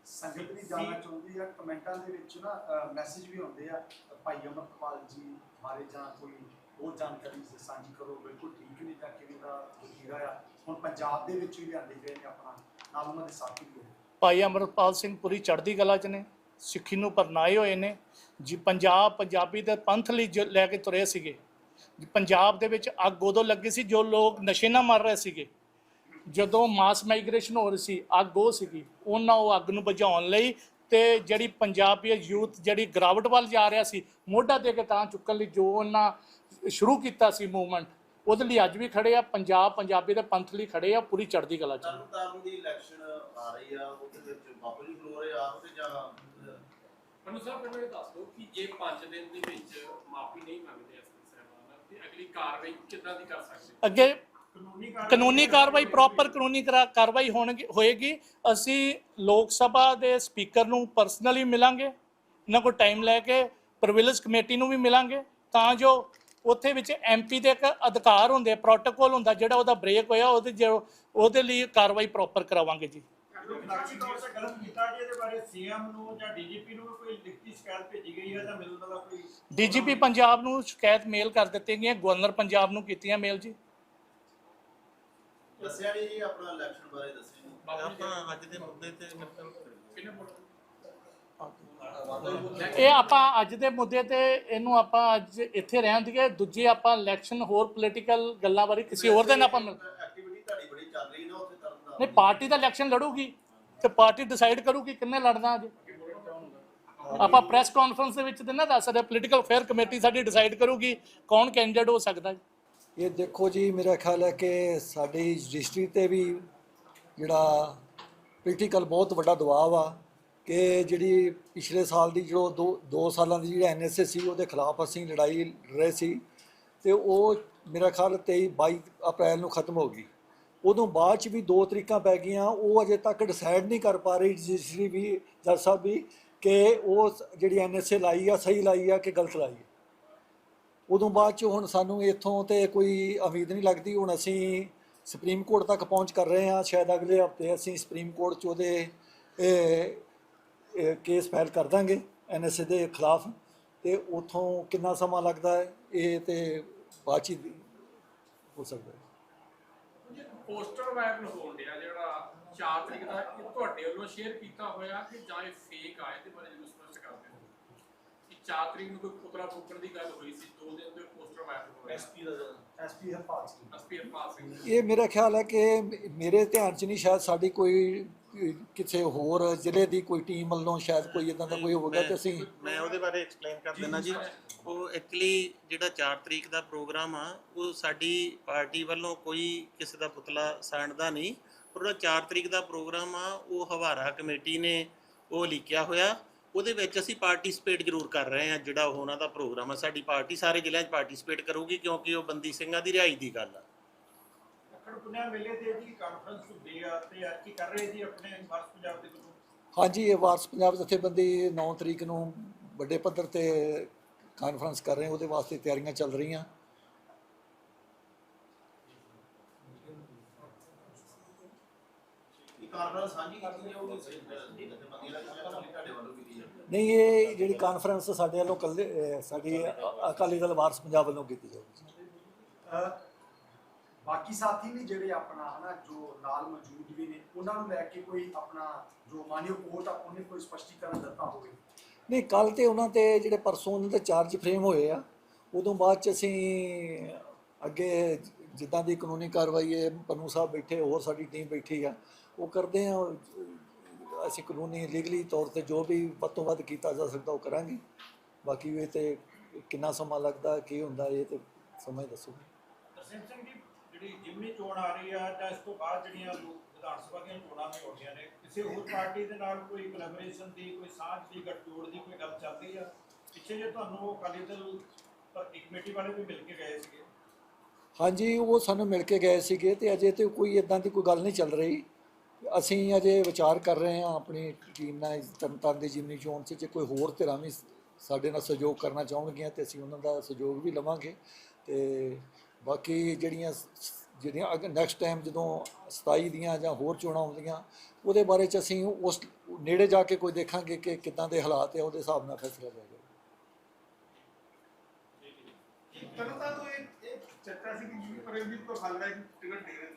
ਸੰਗਤ ਵੀ ਜਾਣਨਾ ਚਾਹੁੰਦੀ ਆ ਕਮੈਂਟਾਂ ਦੇ ਵਿੱਚ ਨਾ ਮੈਸੇਜ ਵੀ ਹੁੰਦੇ ਆ ਭਾਈ ਅਮਰਪਾਲ ਜੀ ਬਾਰੇ ਜਾਂ ਕੋਈ ਹੋਰ ਜਾਣਕਾਰੀ ਸਾਂਝੀ ਕਰੋ, ਬਿਲਕੁਲ ਠੀਕ ਨਹੀਂ ਜਾਂ ਕਿਵੇਂ ਦਾ ਵਤੀਰਾ ਆ। ਹੁਣ ਪੰਜਾਬ ਦੇ ਵਿੱਚ ਵੀ ਲਿਆਂਦੇ ਗਏ ਨੇ ਆਪਣਾ, ਨਾਲ ਉਹਨਾਂ ਦੇ ਸਾਥੀ ਵੀ ਭਾਈ ਅਮਰਪਾਲ ਸਿੰਘ ਪੁਰੀ ਚੜ੍ਹਦੀ ਕਲਾ 'ਚ ਨੇ, ਸਿੱਖੀ ਨੂੰ ਪਰਨਾਏ ਹੋਏ ਨੇ। ਜੀ ਪੰਜਾਬ, ਪੰਜਾਬੀ ਦੇ ਪੰਥ ਲਈ ਲੈ ਕੇ ਤੁਰੇ ਸੀਗੇ। ਪੰਜਾਬ ਦੇ ਵਿੱਚ ਅੱਗ ਉਦੋਂ ਲੱਗੀ ਸੀ ਜੋ ਲੋਕ ਨਸ਼ੇ ਨਾਲ ਮਰ ਰਹੇ ਸੀਗੇ। ਜਦੋਂ ਮਾਸ ਮਾਈਗ੍ਰੇਸ਼ਨ ਹੋ ਰਹੀ ਸੀ, ਅੱਗ ਉਹ ਸੀਗੀ। ਉਹਨਾਂ ਉਹ ਅੱਗ ਨੂੰ ਬੁਝਾਉਣ ਲਈ ਤੇ ਜਿਹੜੀ ਪੰਜਾਬੀ ਯੂਥ ਜਿਹੜੀ ਗਰਾਵਟ ਵੱਲ ਜਾ ਰਿਹਾ ਸੀ, ਮੋਢਾ ਦੇ ਕੇ ਤਾਂ ਚੁੱਕਣ ਲਈ ਜੋ ਉਹਨਾਂ ਸ਼ੁਰੂ ਕੀਤਾ ਸੀ ਮੂਵਮੈਂਟ ਉਹਦੇ ਲਈ ਅੱਜ ਵੀ ਖੜੇ ਆ ਪੰਜਾਬ ਪੰਜਾਬੀ ਦੇ ਪੰਥ ਲਈ ਖੜੇ ਆ ਪੂਰੀ ਚੜ੍ਹਦੀ ਕਲਾ 'ਚ। ਤਰਨਤਾਰਨ ਦੀ ਇਲੈਕਸ਼ਨ ਆ ਰਹੀ ਆ ਉਹਦੇ ਵਿੱਚ ਬਾਪੂ ਜੀ ਬੁਲਾ ਰਹੇ ਆ ਤੇ ਜਾਂ ਮੈਨੂੰ ਸਾਹਿਬ ਮੈਨੂੰ ਇਹ ਦੱਸ ਦਿਓ ਕਿ ਜੇ 5 ਦਿਨ ਦੇ ਵਿੱਚ ਮਾਫੀ ਨਹੀਂ ਮੰਗਦੇ ਅਸਲ ਸਹਿਬਾਨ ਤੇ ਅਗਲੀ ਕਾਰਵਾਈ ਕਿੱਦਾਂ ਦੀ ਕਰ ਸਕਦੇ? ਅੱਗੇ ਕਾਨੂੰਨੀ ਕਾਰਵਾਈ ਪ੍ਰੋਪਰ ਕਾਨੂੰਨੀ ਕਰਾ- ਕਾਰਵਾਈ ਹੋਣਗੀ ਹੋਏਗੀ। ਅਸੀਂ ਲੋਕ ਸਭਾ ਦੇ ਸਪੀਕਰ ਨੂੰ ਪਰਸਨਲੀ ਮਿਲਾਂਗੇ ਉਹਨਾਂ ਕੋਲ ਟਾਈਮ ਲੈ ਕੇ ਪ੍ਰਿਵਿਲੇਜ ਕਮੇਟੀ ਨੂੰ ਵੀ ਮਿਲਾਂਗੇ ਤਾਂ ਜੋ ਉੱਥੇ ਵਿੱਚ ਐਮਪੀ ਦੇ ਇੱਕ ਅਧਿਕਾਰ ਹੁੰਦੇ ਪ੍ਰੋਟੋਕੋਲ ਹੁੰਦਾ ਜਿਹੜਾ ਉਹਦਾ ਬ੍ਰੇਕ ਹੋਇਆ ਉਹਦੇ ਜੋ ਉਹਦੇ ਲਈ ਕਾਰਵਾਈ ਪ੍ਰੋਪਰ ਕਰਾਵਾਂਗੇ ਜੀ। ਵਿਧਾਨਸਭਾ ਤੌਰ ਤੇ ਗਲਤ ਕੀਤਾ ਜੀ ਇਹਦੇ ਬਾਰੇ ਸੀਐਮ ਨੂੰ ਜਾਂ ਡੀਜੀਪੀ ਨੂੰ ਕੋਈ ਲਿਖਤੀ ਸ਼ਿਕਾਇਤ ਭੇਜੀ ਗਈ ਹੈ ਜਾਂ ਮਿਲਣ ਦਾ ਕੋਈ ਡੀਜੀਪੀ ਪੰਜਾਬ ਨੂੰ ਸ਼ਿਕਾਇਤ ਮੇਲ ਕਰ ਦਿੱਤੀ ਗਈ ਹੈ ਗਵਰਨਰ ਪੰਜਾਬ ਨੂੰ ਕੀਤੀਆਂ ਮੇਲ ਜੀ। ਦੱਸਿਆ ਨਹੀਂ ਜੀ ਆਪਣਾ ਇਲੈਕਸ਼ਨ ਬਾਰੇ ਦੱਸਿਆ ਨਹੀਂ ਆਪਾਂ ਅੱਜ ਦੇ ਮੁੱਦੇ ਤੇ ਕਿੰਨੇ ਵੋਟ? ਇਹ ਆਪਾਂ ਅੱਜ ਦੇ ਮੁੱਦੇ ਤੇ ਇਹਨੂੰ ਆਪਾਂ ਅੱਜ ਇੱਥੇ ਰਹਿਣ ਦੀਏ। ਦੂਜੇ ਆਪਾਂ ਇਲੈਕਸ਼ਨ ਹੋਰ ਪੋਲੀਟੀਕਲ ਗੱਲਾਂ ਬਾਰੇ ਕਿਸੇ ਹੋਰ ਦਿਨ ਆਪਾਂ ਮਿਲ ਐਕਟੀਵਿਟੀ ਤੁਹਾਡੀ ਬੜੀ ਚੱਲ ਰਹੀ ਨਾ ਉੱਥੇ ਨਹੀਂ ਪਾਰਟੀ ਤਾਂ ਇਲੈਕਸ਼ਨ ਲੜੂਗੀ ਤੇ ਪਾਰਟੀ ਡਿਸਾਈਡ ਕਰੂਗੀ ਕਿੰਨੇ ਲੜਨਾ ਅੱਜ। ਆਪਾਂ ਪ੍ਰੈਸ ਕਾਨਫਰੰਸ ਦੇ ਵਿੱਚ ਤੇ ਨਾ ਦੱਸ ਸਕਦੇ ਪੋਲੀਟੀਕਲ ਫੇਅਰ ਕਮੇਟੀ ਸਾਡੀ ਡਿਸਾਈਡ ਕਰੂਗੀ ਕੌਣ ਕੈਂਡੀਡੇਟ ਹੋ ਸਕਦਾ ਜੀ। ਇਹ ਦੇਖੋ ਜੀ ਮੇਰਾ ਖਿਆਲ ਹੈ ਕਿ ਸਾਡੀ ਰਜਿਸਟਰੀ ਤੇ ਵੀ ਜਿਹੜਾ ਪੋਲੀਟੀਕਲ ਬਹੁਤ ਵੱਡਾ ਦਬਾਅ ਆ ਕਿ ਜਿਹੜੀ ਪਿਛਲੇ ਸਾਲ ਦੀ ਜੋ ਦੋ ਦੋ ਸਾਲਾਂ ਦੀ ਜਿਹੜੀ ਐਨਐਸਏ ਸੀ, ਉਹਦੇ ਖਿਲਾਫ ਅਸੀਂ ਲੜਾਈ ਲੜ ਰਹੇ ਸੀ ਤੇ ਉਹ ਮੇਰਾ ਖਿਆਲ 23 22 ਅਪ੍ਰੈਲ ਨੂੰ ਖਤਮ ਹੋ ਗਈ। ਉਦੋਂ ਬਾਅਦ ਚ ਵੀ ਦੋ ਤਰੀਕਾਂ ਪੈ ਗਈਆਂ, ਉਹ ਅਜੇ ਤੱਕ ਡਿਸਾਈਡ ਨਹੀਂ ਕਰ ਪਾ ਰਹੀ ਰਜਿਸਟਰੀ ਵੀ ਜੱਜ ਸਾਹਿਬ ਵੀ ਕਿ ਉਹ ਜਿਹੜੀ ਐਨਐਸਏ ਲਾਈ ਆ, ਸਹੀ ਲਾਈ ਆ ਕਿ ਗਲਤ ਲਾਈ ਆ। ਉਦੋਂ ਬਾਅਦ ਚ ਹੁਣ ਸਾਨੂੰ ਇੱਥੋਂ ਤੇ ਕੋਈ ਉਮੀਦ ਨਹੀਂ ਲੱਗਦੀ, ਹੁਣ ਅਸੀਂ ਸੁਪਰੀਮ ਕੋਰਟ ਤੱਕ ਪਹੁੰਚ ਕਰ ਰਹੇ ਹਾਂ, ਸ਼ਾਇਦ ਅਗਲੇ ਹਫ਼ਤੇ ਅਸੀਂ ਸੁਪਰੀਮ ਕੋਰਟ ਚ ਉਹਦੇ ਕੇਸ ਫਾਈਲ ਕਰ ਦਾਂਗੇ ਐਨਐਸਏ ਦੇ ਖਿਲਾਫ ਤੇ ਉਥੋਂ ਕਿੰਨਾ ਸਮਾਂ ਲੱਗਦਾ ਹੈ? ਇਹ ਤੇ ਬਾਤਚੀਤ ਹੋ ਸਕਦਾ ਹੈ। ਪੋਸਟਰ ਵਾਇਰਲ ਹੋਣ ਡਿਆ ਜਿਹੜਾ 4 ਤਰੀਕ ਦਾ ਤੁਹਾਡੇ ਵੱਲੋਂ ਸ਼ੇਅਰ ਕੀਤਾ ਹੋਇਆ ਕਿ ਜਾਂ ਇਹ ਫੇਕ ਆ, ਇਹਦੇ ਬਾਰੇ ਜਰੂਰ ਸਪਸ਼ਟ ਕਰ ਦਿਓ ਕਿ 4 ਤਰੀਕ ਨੂੰ ਕੋਈ ਪੁਤਲਾ ਫੂਕਣ ਦੀ ਗੱਲ ਹੋਈ ਸੀ ਦੋ ਦਿਨ ਤੋਂ ਪੋਸਟਰ ਵਾਇਰਲ ਹੋ ਰਿਹਾ ਐਸਪੀ ਦਾ ਐਸਪੀ ਹਰਪਾਲ ਸਿੰਘ। ਐਸਪੀ ਹਰਪਾਲ ਸਿੰਘ ਇਹ ਮੇਰਾ ਖਿਆਲ ਹੈ ਕਿ ਮੇਰੇ ਧਿਆਨ 'ਚ ਨਹੀਂ ਸ਼ਾਇਦ ਸਾਡੀ ਕੋਈ ਕਿਸੇ ਹੋਰ ਜ਼ਿਲ੍ਹੇ ਦੀ ਕੋਈ ਟੀਮ ਵੱਲੋਂ ਸ਼ਾਇਦ ਕੋਈ ਇਦਾਂ ਦਾ ਕੋਈ ਹੋਵੇਗਾ ਤੇ ਅਸੀਂ ਮੈਂ ਉਹਦੇ ਬਾਰੇ ਐਕਸਪਲੇਨ ਕਰ ਦਿੰਦਾ ਜੀ। ਉਹ ਐਕਚੁਅਲੀ ਜਿਹੜਾ 4 ਤਰੀਕ ਦਾ ਪ੍ਰੋਗਰਾਮ ਆ ਉਹ ਸਾਡੀ ਪਾਰਟੀ ਵੱਲੋਂ ਕੋਈ ਕਿਸੇ ਦਾ ਪੁਤਲਾ ਸਾੜਦਾ ਨਹੀਂ। ਪਰ ਉਹ 4 ਤਰੀਕ ਦਾ ਪ੍ਰੋਗਰਾਮ ਆ ਉਹ ਹਵਾਰਾ ਕਮੇਟੀ ਨੇ ਉਹ ਲਿਖਿਆ ਹੋਇਆ। ਉਹਦੇ ਵਿੱਚ ਅਸੀਂ ਪਾਰਟਿਸਿਪੇਟ ਜ਼ਰੂਰ ਕਰ ਰਹੇ ਹਾਂ ਜਿਹੜਾ ਉਹ ਉਹਨਾਂ ਦਾ ਪ੍ਰੋਗਰਾਮ ਆ। ਸਾਡੀ ਪਾਰਟੀ ਸਾਰੇ ਜ਼ਿਲ੍ਹਿਆਂ 'ਚ ਪਾਰਟਿਸਿਪੇਟ ਕਰੂਗੀ ਕਿਉਂਕਿ ਉਹ ਬੰਦੀ ਸਿੰਘਾਂ ਦੀ ਰਿਹਾਈ ਦੀ ਗੱਲ ਆ। ਅਖੜ ਪੁੰਨਿਆ ਮੇਲੇ ਤੇ ਜੀ ਕਾਨਫਰੰਸ ਹੁੰਦੀ ਆ ਤੇ ਅੱਜ ਕੀ ਕਰ ਰਹੇ ਜੀ ਆਪਣੇ ਵਾਰਸ ਪੰਜਾਬ ਦੇ ਵੱਲੋਂ? ਹਾਂਜੀ ਇਹ ਵਾਰਸ ਪੰਜਾਬ ਜਥੇਬੰਦੀ 9 ਤਰੀਕ ਨੂੰ ਵੱਡੇ ਪੱਧਰ ਤੇ ਕਾਨਫਰੰਸ ਕਰ ਰਹੇ ਉਹਦੇ ਵਾਸਤੇ ਤਿਆਰੀਆਂ ਚੱਲ ਰਹੀਆਂ। ਇਹ ਕਾਰਨਾਮਾ ਸਾਂਝੀ ਕੀਤੀ ਜਾਊਗੀ ਜਥੇਬੰਦੀਆਂ ਨਾਲ ਜਾਂ ਤੁਹਾਡੇ ਵੱਲੋਂ ਕੀਤੀ ਜਾਊਗੀ ਨਹੀਂ ਇਹ ਜਿਹੜੀ ਕਾਨਫਰੰਸ ਸਾਡੇ ਵੱਲੋਂ ਕੱਲੇ ਸਾਡੀ ਅਕਾਲੀ ਦਲ ਵਾਰਸ ਪੰਜਾਬ ਵੱਲੋਂ ਕੀਤੀ ਜਾਊਗੀ। ਬਾਕੀ ਸਾਥੀ ਵੀ ਜਿਹੜੇ ਆਪਣਾ ਹਨਾ ਜੋ ਨਾਲ ਮੌਜੂਦ ਵੀ ਨੇ ਉਹਨਾਂ ਨੂੰ ਲੈ ਕੇ ਕੋਈ ਆਪਣਾ ਜੋ ਮਾਨਯੋਗ ਕੋਰਟ ਆ ਉਹਨੇ ਕੋਈ ਸਪਸ਼ਟੀਕਰਨ ਦਿੱਤਾ ਹੋਵੇ? ਨਹੀਂ ਕੱਲ ਤੇ ਉਹਨਾਂ ਤੇ ਜਿਹੜੇ ਪਰਸੋਂ ਉਹਨਾਂ ਦੇ ਚਾਰਜ ਫਰੇਮ ਹੋਏ ਆ ਉਦੋਂ ਬਾਅਦ ਚ ਅਸੀਂ ਅੱਗੇ ਜਿੱਦਾਂ ਦੀ ਕਾਨੂੰਨੀ ਕਾਰਵਾਈ ਹੈ ਪੰਨੂ ਸਾਹਿਬ ਬੈਠੇ ਹੋਰ ਸਾਡੀ ਟੀਮ ਬੈਠੀ ਆ ਉਹ ਕਰਦੇ ਆ ਅਸੀਂ ਕਾਨੂੰਨੀ ਲੀਗਲੀ ਤੌਰ ਤੇ ਜੋ ਵੀ ਵੱਧ ਤੋਂ ਵੱਧ ਕੀਤਾ ਜਾ ਸਕਦਾ ਉਹ ਕਰਾਂਗੇ। ਬਾਕੀ ਇਹ ਤੇ ਕਿੰਨਾ ਸਮਾਂ ਲੱਗਦਾ ਕੀ ਹੁੰਦਾ ਇਹ ਤੇ ਸਮਾਂ ਹੀ ਦੱਸੂਗਾ ਤਰਸੇਮ ਸਿੰਘ ਜੀ ਜਿਹੜੀ ਜਿਮਨੀ ਚੋਣ ਆ ਰਹੀ ਆ ਜਾਂ ਇਸ ਤੋਂ ਬਾਅਦ ਜਿਹੜੀਆਂ ਲੋਕ ਵਿਧਾਨ ਸਭਾ ਦੀਆਂ ਚੋਣਾਂ ਵੀ ਹੋਣੀਆਂ ਨੇ ਕਿਸੇ ਹੋਰ ਪਾਰਟੀ ਦੇ ਨਾਲ ਕੋਈ ਕੋਲੈਬੋਰੇਸ਼ਨ ਦੀ ਕੋਈ ਸਾਂਝ ਦੀ ਗੱਠਜੋੜ ਦੀ ਕੋਈ ਗੱਲ ਚੱਲ ਰਹੀ ਆ? ਪਿੱਛੇ ਜੇ ਤੁਹਾਨੂੰ ਉਹ ਅਕਾਲੀ ਦਲ ਪਰ ਇੱਕ ਕਮੇਟੀ ਵਾਲੇ ਵੀ ਮਿਲ ਕੇ ਗਏ ਸੀਗੇ। ਹਾਂਜੀ ਉਹ ਸਾਨੂੰ ਮਿਲ ਕੇ ਗਏ ਸੀਗੇ ਤੇ ਅਜੇ ਤੇ ਕੋਈ ਇਦਾਂ ਦੀ ਕੋਈ ਗੱਲ ਨਹੀਂ ਚੱਲ ਰਹੀ। ਅਸੀਂ ਅਜੇ ਵਿਚਾਰ ਕਰ ਰਹੇ ਹਾਂ ਆਪਣੀ ਟੀਮ ਨਾਲ ਤਰਨਤਾਰਨ ਦੀ ਜਿਮਨੀ ਚੋਣ 'ਚ ਜੇ ਕੋਈ ਹੋਰ ਧਿਰਾਂ ਵੀ ਸਾਡੇ ਨਾਲ ਸਹਿਯੋਗ ਕਰਨਾ ਚਾਹਣਗੀਆਂ ਤੇ ਅਸੀਂ ਉਹਨਾਂ ਦਾ ਸਹਿਯੋਗ ਵੀ ਲਵਾਂਗੇ ਤੇ ਬਾਕੀ ਜਿਹੜੀਆਂ ਜਿਹੜੀਆਂ ਅਗਰ ਨੈਕਸਟ ਟਾਈਮ ਜਦੋਂ 27 ਦੀਆਂ ਜਾਂ ਹੋਰ ਚੋਣਾਂ ਆਉਂਦੀਆਂ, ਉਹਦੇ ਬਾਰੇ 'ਚ ਅਸੀਂ ਉਸ ਨੇੜੇ ਜਾ ਕੇ ਕੋਈ ਦੇਖਾਂਗੇ ਕਿ ਕਿੱਦਾਂ ਦੇ ਹਾਲਾਤ ਹੈ ਉਹਦੇ ਹਿਸਾਬ ਨਾਲ ਫੈਸਲਾ ਲਿਆ ਜਾਵੇ। ਤੈਨੂੰ ਤਾਂ ਇਹ ਇਹ ਸੀ ਕਿ ਜੀ ਪਰਮਜੀਤ ਤੋਂ ਖਾਲੜਾ ਇੱਕ ਟਿਕਟ ਦੇ ਰਹੇ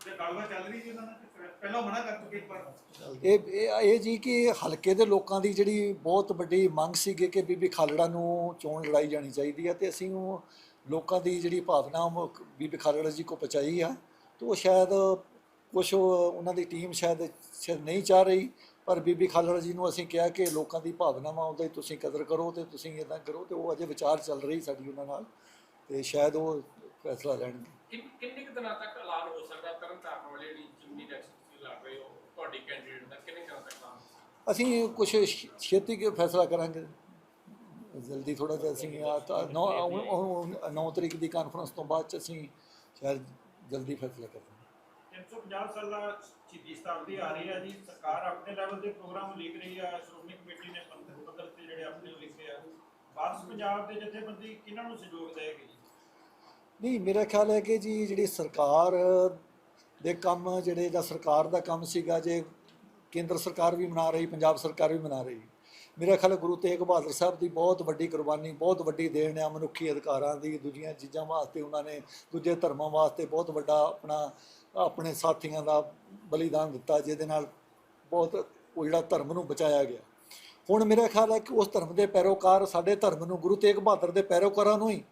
ਤੁਸੀਂ ਤੇ ਚੱਲ ਰਹੀ ਜੀ ਉਹਨਾਂ ਨਾਲ ਪਹਿਲਾਂ ਮਨਾ ਕਰ ਚੁੱਕੇ ਇੱਕ ਇਹ ਇਹ ਇਹ ਜੀ ਕਿ ਹਲਕੇ ਦੇ ਲੋਕਾਂ ਦੀ ਜਿਹੜੀ ਬਹੁਤ ਵੱਡੀ ਮੰਗ ਸੀਗੀ ਕਿ ਬੀਬੀ ਖਾਲੜਾ ਨੂੰ ਚੋਣ ਲੜਾਈ ਜਾਣੀ ਚਾਹੀਦੀ ਹੈ ਤੇ ਅਸੀਂ ਉਹ ਲੋਕਾਂ ਦੀ ਜਿਹੜੀ ਭਾਵਨਾ ਉਹ ਬੀਬੀ ਖਾਲੜਾ ਜੀ ਕੋ ਪਹੁੰਚਾਈ ਆ ਤੇ ਉਹ ਸ਼ਾਇਦ ਕੁਝ ਉਹਨਾਂ ਦੀ ਟੀਮ ਸ਼ਾਇਦ ਸ਼ਾਇਦ ਨਹੀਂ ਚਾਹ ਰਹੀ, ਪਰ ਬੀਬੀ ਖਾਲੜਾ ਜੀ ਨੂੰ ਅਸੀਂ ਕਿਹਾ ਕਿ ਲੋਕਾਂ ਦੀ ਭਾਵਨਾਵਾਂ ਉਹਦੀ ਤੁਸੀਂ ਕਦਰ ਕਰੋ ਤੇ ਤੁਸੀਂ ਇਦਾਂ ਕਰੋ ਤੇ ਉਹ ਅਜੇ ਵਿਚਾਰ ਚੱਲ ਰਹੀ ਸਾਡੀ ਉਹਨਾਂ ਨਾਲ ਤੇ ਸ਼ਾਇਦ ਉਹ ਫੈਸਲਾ ਲੈਣਗੇ ਕਿੰਨ- ਕਿੰਨੇ ਕੁ ਦਿਨਾਂ ਤੱਕ ਐਲਾਨ ਹੋ ਸਕਦਾ? ਤਰਨ ਤਾਰਨ ਵਾਲੇ ਜਿਹੜੀ ਜਿਮਨੀ ਇਲੈਕਸ਼ਨ ਤੁਸੀਂ ਲੜ ਰਹੇ ਹੋ ਤੁਹਾਡੀ ਕੈਂਡੀਡੇਟ ਦਾ ਕਿੰਨੇ ਕੁ ਦਿਨਾਂ ਤੱਕ ਐਲਾਨ ਅਸੀਂ ਕੁਝ ਛੇਤੀ ਕੇ ਫੈਸਲਾ ਕਰਾਂਗੇ। ਜਲਦੀ ਥੋੜਾ ਜਿਹਾ ਅਸੀਂ ਆ ਤਾਂ 9 ਤਰੀਕ ਦੀ ਕਾਨਫਰੰਸ ਤੋਂ ਬਾਅਦ ਚ ਅਸੀਂ ਸ਼ਾਇਦ ਜਲਦੀ ਫੈਸਲਾ ਕਰਾਂਗੇ 350 ਸਾਲਾ ਸ਼ਹੀਦੀ ਸ਼ਤਾਬਦੀ ਆ ਰਹੀ ਆ ਜੀ। ਸਰਕਾਰ ਆਪਣੇ ਲੈਵਲ ਦੇ ਪ੍ਰੋਗਰਾਮ ਲਿਖ ਰਹੀ ਆ ਸ਼੍ਰੋਮਣੀ ਕਮੇਟੀ ਨੇ ਪੰਥਕ ਪੱਧਰ ਤੇ ਜਿਹੜੇ ਆਪਣੇ ਲਿਖੇ ਆ। ਵਾਰਸ ਪੰਜਾਬ ਦੇ ਜਥੇਬੰਦੀ ਕਿਹਨਾਂ ਨੂੰ ਸਹਿਯੋਗ ਦੇਗੀ ਜੀ ਨਹੀਂ, ਮੇਰਾ ਖਿਆਲ ਹੈ ਕਿ ਜੀ ਜਿਹੜੀ ਸਰਕਾਰ ਦੇ ਕੰਮ ਜਿਹੜੇ ਜਾਂ ਸਰਕਾਰ ਦਾ ਕੰਮ ਸੀਗਾ, ਜੇ ਕੇਂਦਰ ਸਰਕਾਰ ਵੀ ਮਨਾ ਰਹੀ, ਪੰਜਾਬ ਸਰਕਾਰ ਵੀ ਮਨਾ ਰਹੀ, ਮੇਰਾ ਖਿਆਲ ਗੁਰੂ ਤੇਗ ਬਹਾਦਰ ਸਾਹਿਬ ਦੀ ਬਹੁਤ ਵੱਡੀ ਕੁਰਬਾਨੀ, ਬਹੁਤ ਵੱਡੀ ਦੇਣ ਆ ਮਨੁੱਖੀ ਅਧਿਕਾਰਾਂ ਦੀ, ਦੂਜੀਆਂ ਚੀਜ਼ਾਂ ਵਾਸਤੇ ਉਹਨਾਂ ਨੇ, ਦੂਜੇ ਧਰਮਾਂ ਵਾਸਤੇ ਬਹੁਤ ਵੱਡਾ ਆਪਣਾ, ਆਪਣੇ ਸਾਥੀਆਂ ਦਾ ਬਲੀਦਾਨ ਦਿੱਤਾ, ਜਿਹਦੇ ਨਾਲ ਬਹੁਤ ਉਹ ਜਿਹੜਾ ਧਰਮ ਨੂੰ ਬਚਾਇਆ ਗਿਆ। ਹੁਣ ਮੇਰਾ ਖਿਆਲ ਹੈ ਕਿ ਉਸ ਧਰਮ ਦੇ ਪੈਰੋਕਾਰ ਸਾਡੇ ਧਰਮ ਨੂੰ ਗੁਰੂ ਤੇਗ ਬਹਾਦਰ ਦੇ ਪੈਰੋਕਾਰਾਂ ਨੂੰ ਹੀ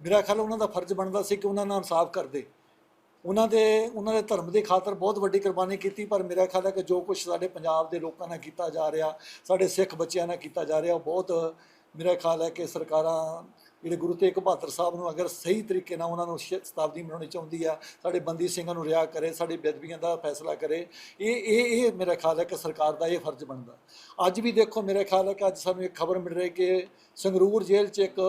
ਮੇਰਾ ਖਿਆਲ ਉਹਨਾਂ ਦਾ ਫਰਜ਼ ਬਣਦਾ ਸੀ ਕਿ ਉਹਨਾਂ ਨਾਲ ਇਨਸਾਫ ਕਰਦੇ। ਉਹਨਾਂ ਦੇ ਉਹਨਾਂ ਦੇ ਧਰਮ ਦੀ ਖਾਤਰ ਬਹੁਤ ਵੱਡੀ ਕੁਰਬਾਨੀ ਕੀਤੀ, ਪਰ ਮੇਰਾ ਖਿਆਲ ਹੈ ਕਿ ਜੋ ਕੁਝ ਸਾਡੇ ਪੰਜਾਬ ਦੇ ਲੋਕਾਂ ਨਾਲ ਕੀਤਾ ਜਾ ਰਿਹਾ, ਸਾਡੇ ਸਿੱਖ ਬੱਚਿਆਂ ਨਾਲ ਕੀਤਾ ਜਾ ਰਿਹਾ, ਉਹ ਬਹੁਤ ਮੇਰਾ ਖਿਆਲ ਹੈ ਕਿ ਸਰਕਾਰਾਂ, ਜਿਹੜੇ ਗੁਰੂ ਤੇਗ ਬਹਾਦਰ ਸਾਹਿਬ ਨੂੰ ਅਗਰ ਸਹੀ ਤਰੀਕੇ ਨਾਲ ਉਹਨਾਂ ਨੂੰ ਸ਼ਤਾਬਦੀ ਮਨਾਉਣੀ ਚਾਹੁੰਦੀ ਆ, ਸਾਡੇ ਬੰਦੀ ਸਿੰਘਾਂ ਨੂੰ ਰਿਹਾ ਕਰੇ, ਸਾਡੀ ਬੇਦਬੀਆਂ ਦਾ ਫੈਸਲਾ ਕਰੇ, ਇਹ ਇਹ ਇਹ ਮੇਰਾ ਖਿਆਲ ਹੈ ਕਿ ਸਰਕਾਰ ਦਾ ਇਹ ਫਰਜ਼ ਬਣਦਾ। ਅੱਜ ਵੀ ਦੇਖੋ, ਮੇਰਾ ਖਿਆਲ ਹੈ ਕਿ ਅੱਜ ਸਾਨੂੰ ਇੱਕ ਖਬਰ ਮਿਲ ਰਹੀ ਕਿ ਸੰਗਰੂਰ ਜੇਲ੍ਹ 'ਚ ਇੱਕ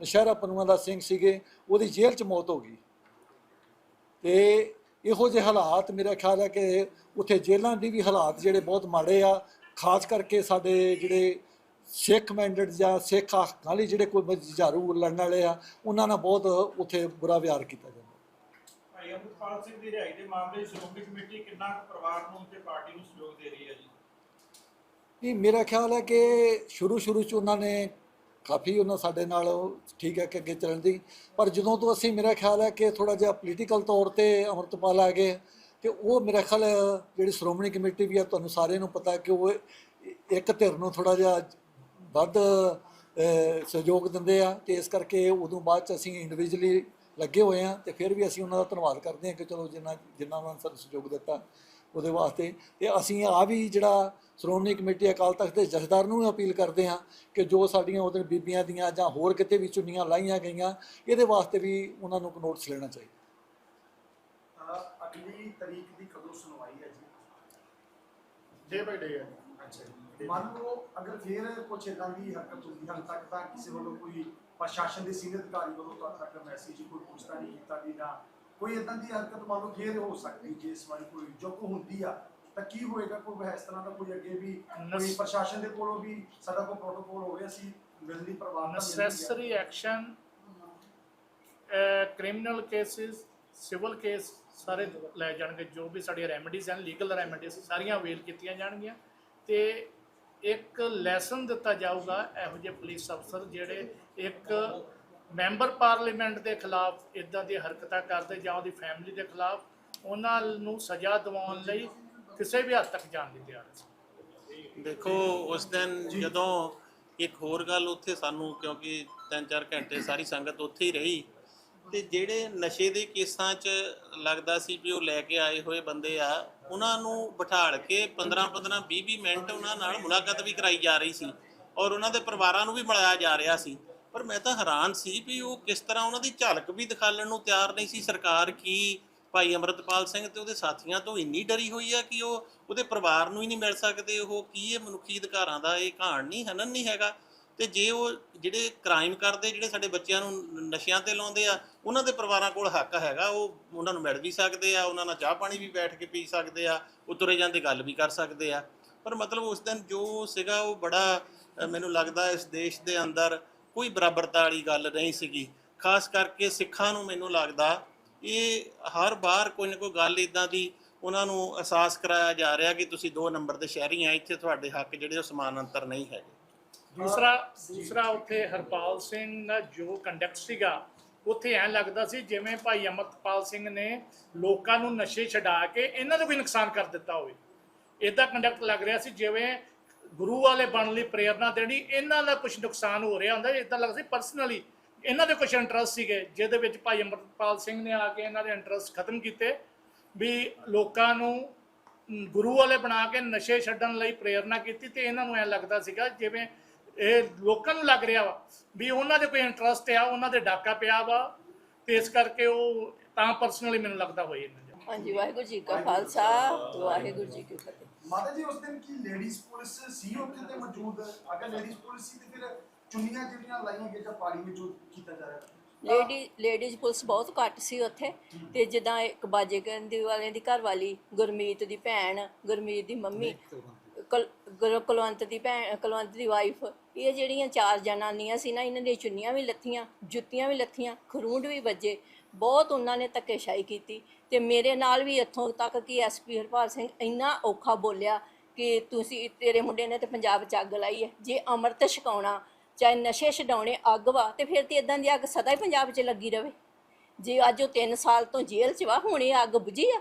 ਨਸ਼ਹਿਰਾ ਪਨੂਆ ਦਾ ਸਿੰਘ ਸੀਗੇ ਉਹਦੀ ਜੇਲ੍ਹ 'ਚ ਮੌਤ ਹੋ ਗਈ। ਤੇ ਇਹੋ ਜਿਹੇ ਹਾਲਾਤ ਮੇਰਾ ਖਿਆਲ ਹੈ ਕਿ ਉੱਥੇ ਜੇਲ੍ਹਾਂ ਦੀ ਵੀ ਹਾਲਾਤ ਜਿਹੜੇ ਬਹੁਤ ਮਾੜੇ ਆ ਖਾਸ ਕਰਕੇ ਸਾਡੇ ਜਿਹੜੇ ਸਿੱਖ ਮੈਂਡਡ ਜਾਂ ਸਿੱਖ ਹੱਕਾਂ ਲਈ ਜਿਹੜੇ ਕੋਈ ਜੁਝਾਰੂ ਲੜਨ ਵਾਲੇ ਆ ਉਹਨਾਂ ਨਾਲ ਬਹੁਤ ਉੱਥੇ ਬੁਰਾ ਵਿਹਾਰ ਕੀਤਾ ਜਾਂਦਾ। ਭਾਈ ਅਮਰਪਾਲ ਸਿੰਘ ਦੀ ਰਿਹਾਈ ਦੇ ਮਾਮਲੇ 'ਚ ਸ਼੍ਰੋਮਣੀ ਕਮੇਟੀ ਕਿੰਨਾ ਕੁ ਪਰਿਵਾਰ ਨੂੰ ਤੇ ਪਾਰਟੀ ਨੂੰ ਸਹਿਯੋਗ ਦੇ ਰਹੀ ਹੈ ਜੀ? ਕਿ ਮੇਰਾ ਖਿਆਲ ਹੈ ਕਿ ਸ਼ੁਰੂ ਸ਼ੁਰੂ ਚ ਉਹਨਾਂ ਨੇ ਕਾਫੀ ਉਹਨਾਂ ਸਾਡੇ ਨਾਲ ਠੀਕ ਹੈ ਕਿ ਅੱਗੇ ਚੱਲਣ ਦੀ। ਪਰ ਜਦੋਂ ਤੋਂ ਅਸੀਂ, ਮੇਰਾ ਖਿਆਲ ਹੈ ਕਿ ਥੋੜਾ ਜਿਹਾ ਪੋਲੀਟੀਕਲ ਤੌਰ ਤੇ ਅਮਰਤਪਾਲ ਆ ਗਏ, ਤੇ ਉਹ ਮੇਰਾ ਖਿਆਲ ਜਿਹੜੀ ਸ਼੍ਰੋਮਣੀ ਕਮੇਟੀ ਵੀ ਆ, ਤੁਹਾਨੂੰ ਸਾਰਿਆਂ ਨੂੰ ਪਤਾ ਕਿ ਉਹ ਇੱਕ ਧਿਰ ਨੂੰ ਥੋੜਾ ਜਿਹਾ ਵੱਧ ਸਹਿਯੋਗ ਦਿੰਦੇ ਆ, ਤੇ ਇਸ ਕਰਕੇ ਉਦੋਂ ਬਾਅਦ ਚ ਅਸੀਂ ਇੰਡੀਵਿਜੂਅਲੀ ਲੱਗੇ ਹੋਏ ਆ, ਤੇ ਫਿਰ ਵੀ ਅਸੀਂ ਉਹਨਾਂ ਦਾ ਧੰਨਵਾਦ ਕਰਦੇ ਹਾਂ ਕਿ ਚਲੋ ਜਿੰਨਾ ਜਿੰਨਾ ਉਹਨਾਂ ਨੇ ਸਾਨੂੰ ਸਹਿਯੋਗ ਦਿੱਤਾ ਉਹਦੇ ਵਾਸਤੇ। ਤੇ ਅਸੀਂ ਆ ਵੀ ਜਿਹੜਾ ਸ਼੍ਰੋਮਣੀ ਕਮੇਟੀ ਅਕਾਲ ਤਖਤ ਦੇ ਜਥੇਦਾਰ ਨੂੰ ਅਪੀਲ ਕਰਦੇ ਹਾਂ ਕਿ ਜੋ ਸਾਡੀਆਂ ਉਹਦੇ ਬੀਬੀਆਂ ਦੀਆਂ ਜਾਂ ਹੋਰ ਕਿਤੇ ਵੀ ਚੁੰਨੀਆਂ ਲਾਈਆਂ ਗਈਆਂ ਇਹਦੇ ਵਾਸਤੇ ਵੀ ਉਹਨਾਂ ਨੂੰ ਨੋਟਿਸ ਲੈਣਾ ਚਾਹੀਦਾ। ਅਗਲੀ ਤਰੀਕ ਦੀ ਕਦੋਂ ਸੁਣਵਾਈ ਹੈ ਜੀ? ਡੇ ਬਾਈ ਡੇ ਹੈ ਅੱਛਾ ਮੰਨ ਲਓ ਅਗਰ ਫਿਰ ਕੁਝ ਇਦਾਂ ਦੀ ਹਰਕਤ ਹੁੰਦੀ ਹਾਲ ਤੱਕ ਤਾਂ ਕਿਸੇ ਵੱਲੋਂ ਕੋਈ ਪ੍ਰਸ਼ਾਸਨ ਦੇ ਸੀਨੀਅਰ ਅਧਿਕਾਰੀ ਵੱਲੋਂ ਤੁਹਾਡੇ ਤੱਕ ਮੈਸੇਜ ਕੋਈ ਪੁੱਛਤਾ ਨਹੀਂ ਕੀਤਾ ਵੀ ਜਾਂ ਕੋਈ ਇਦਾਂ ਦੀ ਹਰਕਤ ਮੰਨ ਲਓ ਫਿਰ ਹੋ ਸਕਦੀ ਜੇ ਇਸ ਵਾਰੀ ਕੋਈ ਜੋ ਕੋ ਹੁੰਦੀ ਆ ਤਾਂ ਕੀ ਹੋਏਗਾ? ਕੋਈ ਇਸ ਤਰ੍ਹਾਂ ਦਾ ਕੋਈ ਅੱਗੇ ਵੀ ਕੋਈ ਪ੍ਰਸ਼ਾਸਨ ਦੇ ਕੋਲੋਂ ਵੀ ਸਾਡਾ ਕੋਈ ਪ੍ਰੋਟੋਕੋਲ ਹੋਵੇ ਅਸੀਂ ਮਿਲਣੀ ਆ। necessary action criminal cases civil case ਸਾਰੇ ਲੈ ਜਾਣਗੇ। ਜੋ ਵੀ ਸਾਡੀਆਂ ਰੈਮਡੀਜ਼ ਹਨ ਲੀਗਲ ਰੈਮਡੀਜ਼ ਸਾਰੀਆਂ ਅਵੇਲ ਕੀਤੀਆਂ ਜਾਣਗੀਆਂ। ਤੇ ਇੱਕ ਲੈਸਨ ਦਿੱਤਾ ਜਾਊਗਾ ਇਹੋ ਜਿਹੇ ਪੁਲਿਸ ਅਫਸਰ ਜਿਹੜੇ ਇੱਕ ਮੈਂਬਰ ਪਾਰਲੀਮੈਂਟ ਦੇ ਖਿਲਾਫ ਇਦਾਂ ਦੀ ਹਰਕਤਾਂ ਕਰਦੇ ਜਾਂ ਉਹਦੀ ਫੈਮਿਲੀ ਦੇ ਖਿਲਾਫ ਉਹਨਾਂ ਨੂੰ ਸਜ਼ਾ ਦਿਵਾਉਣ ਲਈ ਕਿਸੇ ਵੀ ਹੱਦ ਤੱਕ ਜਾਣ ਦੀ ਤਿਆਰ ਹੈ ਦੇਖੋ ਉਸ ਦਿਨ ਜਦੋਂ ਇੱਕ ਹੋਰ ਗੱਲ ਉੱਥੇ ਸਾਨੂੰ ਕਿਉਂਕਿ 3-4 ਘੰਟੇ ਸਾਰੀ ਸੰਗਤ ਉੱਥੇ ਹੀ ਰਹੀ ਤੇ ਜਿਹੜੇ ਨਸ਼ੇ ਦੇ ਕੇਸਾਂ 'ਚ ਲੱਗਦਾ ਸੀ ਵੀ ਉਹ ਲੈ ਕੇ ਆਏ ਹੋਏ ਬੰਦੇ ਆ ਉਹਨਾਂ ਨੂੰ ਬਿਠਾਲ ਕੇ 15-15 20-20 ਮਿੰਟ ਉਹਨਾਂ ਨਾਲ ਮੁਲਾਕਾਤ ਵੀ ਕਰਾਈ ਜਾ ਰਹੀ ਸੀ ਔਰ ਉਹਨਾਂ ਦੇ ਪਰਿਵਾਰਾਂ ਨੂੰ ਵੀ ਮਿਲਾਇਆ ਜਾ ਰਿਹਾ ਸੀ। ਪਰ ਮੈਂ ਤਾਂ ਹੈਰਾਨ ਸੀ ਵੀ ਉਹ ਕਿਸ ਤਰ੍ਹਾਂ ਉਹਨਾਂ ਦੀ ਝਲਕ ਵੀ ਦਿਖਾਉਣ ਨੂੰ ਤਿਆਰ ਨਹੀਂ ਸੀ। ਸਰਕਾਰ ਕੀ ਭਾਈ ਅਮਰਤਪਾਲ ਸਿੰਘ ਤੇ ਉਹਦੇ ਸਾਥੀਆਂ ਤੋਂ ਇੰਨੀ ਡਰੀ ਹੋਈ ਆ ਕਿ ਉਹ ਉਹਦੇ ਪਰਿਵਾਰ ਨੂੰ ਹੀ ਨਹੀਂ ਮਿਲ ਸਕਦੇ, ਉਹ ਕੀ ਇਹ ਮਨੁੱਖੀ ਅਧਿਕਾਰਾਂ ਦਾ ਇਹ ਕਹਾਣ ਨਹੀਂ, ਹਨਨ ਨਹੀਂ ਹੈਗਾ। ਤੇ ਜੇ ਉਹ ਜਿਹੜੇ ਕ੍ਰਾਈਮ ਕਰਦੇ, ਜਿਹੜੇ ਸਾਡੇ ਬੱਚਿਆਂ ਨੂੰ ਨਸ਼ਿਆਂ ਤੇ ਲਾਉਂਦੇ ਆ, ਉਹਨਾਂ ਦੇ ਪਰਿਵਾਰਾਂ ਕੋਲ ਹੱਕ ਹੈਗਾ, ਉਹ ਉਹਨਾਂ ਨੂੰ ਮਿਲ ਵੀ ਸਕਦੇ ਆ, ਉਹਨਾਂ ਨਾਲ ਚਾਹ ਪਾਣੀ ਵੀ ਬੈਠ ਕੇ ਪੀ ਸਕਦੇ ਆ ਉਹ ਤੁਰੇ ਜਾਂਦੇ ਗੱਲ ਵੀ ਕਰ ਸਕਦੇ ਆ। ਪਰ ਮਤਲਬ ਉਸ ਦਿਨ ਜੋ ਸੀਗਾ, ਉਹ ਬੜਾ ਮੈਨੂੰ ਲੱਗਦਾ ਇਸ ਦੇਸ਼ ਦੇ ਅੰਦਰ ਕੋਈ ਬਰਾਬਰਤਾ ਵਾਲੀ ਗੱਲ ਨਹੀਂ ਸੀਗੀ। ਖਾਸ ਕਰਕੇ ਸਿੱਖਾਂ ਨੂੰ ਮੈਨੂੰ ਲੱਗਦਾ ਇਹ ਹਰ ਵਾਰ ਕੋਈ ਨਾ ਕੋਈ ਗੱਲ ਇਦਾਂ ਦੀ ਉਹਨਾਂ ਨੂੰ ਅਹਿਸਾਸ ਕਰਾਇਆ ਜਾ ਰਿਹਾ ਕਿ ਤੁਸੀਂ ਦੋ ਨੰਬਰ ਦੇ ਸ਼ਹਿਰੀ ਆ, ਇੱਥੇ ਤੁਹਾਡੇ ਹੱਕ ਜਿਹੜੇ ਉਹ ਸਮਾਨ ਅੰਤਰ ਨਹੀਂ ਹੈਗੇ। ਦੂਸਰਾ ਦੂਸਰਾ ਉੱਥੇ ਹਰਪਾਲ ਸਿੰਘ ਦਾ ਜੋ ਕੰਡਕਟ ਸੀਗਾ, ਉੱਥੇ ਐਂ ਲੱਗਦਾ ਸੀ ਜਿਵੇਂ ਭਾਈ ਅਮਰਪਾਲ ਸਿੰਘ ਨੇ ਲੋਕਾਂ ਨੂੰ ਨਸ਼ੇ ਛਡਾ ਕੇ ਇਹਨਾਂ ਨੂੰ ਕੋਈ ਨੁਕਸਾਨ ਕਰ ਦਿੱਤਾ ਹੋਵੇ। ਇਦਾਂ ਕੰਡਕਟ ਲੱਗ ਰਿਹਾ ਸੀ ਜਿਵੇਂ ਗੁਰੂ ਵਾਲੇ ਬਣਨ ਲਈ ਪ੍ਰੇਰਣਾ ਦੇਣੀ, ਇਹਨਾਂ ਦਾ ਕੁਝ ਨੁਕਸਾਨ ਹੋ ਰਿਹਾ ਹੁੰਦਾ ਇਦਾਂ ਲੱਗਦਾ ਸੀ ਪਰਸਨਲੀ ਇਹਨਾਂ ਦੇ ਕੁਝ ਇੰਟਰਸਟ ਸੀਗੇ ਜਿਹਦੇ ਵਿੱਚ ਭਾਈ ਅਮਰਪਾਲ ਸਿੰਘ ਨੇ ਆ ਕੇ ਇਹਨਾਂ ਦੇ ਇੰਟਰਸਟ ਖਤਮ ਕੀਤੇ ਵੀ ਲੋਕਾਂ ਨੂੰ ਗੁਰੂ ਵਾਲੇ ਬਣਾ ਕੇ ਨਸ਼ੇ ਛੱਡਣ ਲਈ ਪ੍ਰੇਰਣਾ ਕੀਤੀ ਤੇ ਇਹਨਾਂ ਨੂੰ ਐ ਲੱਗਦਾ ਸੀਗਾ ਜਿਵੇਂ ਇਹ ਲੋਕਾਂ ਨੂੰ ਲੱਗ ਰਿਹਾ ਵਾ ਵੀ ਉਹਨਾਂ ਦੇ ਕੋਈ ਇੰਟਰਸਟ ਆ ਉਹਨਾਂ ਦੇ ਡਾਕਾ ਪਿਆ ਵਾ ਤੇ ਇਸ ਕਰਕੇ ਉਹ ਤਾਂ ਪਰਸਨਲੀ ਮੈਨੂੰ ਲੱਗਦਾ ਹੋਈ ਇਹਨਾਂ ਦਾ। ਹਾਂਜੀ ਵਾਹਿਗੁਰੂ ਜੀ ਕਾ ਖਾਲਸਾ ਵਾਹਿਗੁਰੂ ਜੀ ਕੀ ਫਤਿਹ। ਮਾਤਾ ਜੀ ਉਸ ਦਿਨ ਕੀ ਲੇਡੀਜ਼ ਪੁਲਿਸ ਸੀ ਉੱਥੇ ਤੇ ਮੌਜੂਦ? ਅਗਰ ਲੇਡੀਜ਼ ਪੁਲਿਸ ਸੀ ਤੇ ਫਿਰ ਚੁੰਨੀਆਂ ਜਿਹੜੀਆਂ ਲਾਈਆਂ ਗਈਆਂ ਜਾਂ ਪਾਣੀ ਵਿੱਚ ਉਹ ਕੀਤਾ ਜਾ ਰਿਹਾ। ਲੇਡੀ ਲੇਡੀਜ਼ ਪੁਲਿਸ ਬਹੁਤ ਘੱਟ ਸੀ ਉੱਥੇ। ਤੇ ਜਿੱਦਾਂ ਇੱਕ ਬਾਜੇ ਕਹਿੰਦੀ ਵਾਲਿਆਂ ਦੀ ਘਰ ਵਾਲੀ ਗੁਰਮੀਤ ਦੀ ਭੈਣ ਗੁਰਮੀਤ ਦੀ ਮੰਮੀ ਕੁਲ- ਗੁਰ- ਕੁਲਵੰਤ ਦੀ ਭੈਣ ਕੁਲਵੰਤ ਦੀ ਵਾਈਫ ਇਹ ਜਿਹੜੀਆਂ ਚਾਰ ਜਨਾਨੀਆਂ ਸੀ ਨਾ ਇਹਨਾਂ ਦੀਆਂ ਚੁੰਨੀਆਂ ਵੀ ਲੱਥੀਆਂ ਜੁੱਤੀਆਂ ਵੀ ਲੱਥੀਆਂ ਖਰੂੰਡ ਵੀ ਵੱਜੇ ਬਹੁਤ ਉਹਨਾਂ ਨੇ ਧੱਕੇਸ਼ਾਹੀ ਕੀਤੀ। ਤੇ ਮੇਰੇ ਨਾਲ ਵੀ ਇੱਥੋਂ ਤੱਕ ਕਿ ਐਸਪੀ ਹਰਪਾਲ ਸਿੰਘ ਇੰਨਾ ਔਖਾ ਬੋਲਿਆ ਕਿ ਤੁਸੀਂ ਤੇਰੇ ਮੁੰਡੇ ਨੇ ਤੇ ਪੰਜਾਬ 'ਚ ਅੱਗ ਲਾਈ ਹੈ। ਜੇ ਅੰਮ੍ਰਿਤ ਛਕਾਉਣਾ ਚਾਹੇ ਨਸ਼ੇ ਛਡਾਉਣੇ ਅੱਗ ਵਾ, ਤੇ ਫਿਰ ਤੇ ਇਦਾਂ ਦੀ ਅੱਗ ਸਦਾ ਹੀ ਪੰਜਾਬ 'ਚ ਲੱਗੀ ਰਵੇ। ਜੇ ਅੱਜ ਉਹ 3 ਸਾਲ ਤੋਂ ਜੇਲ੍ਹ 'ਚ ਵਾ, ਹੁਣ ਇਹ ਅੱਗ ਬੁਝੀ ਆ।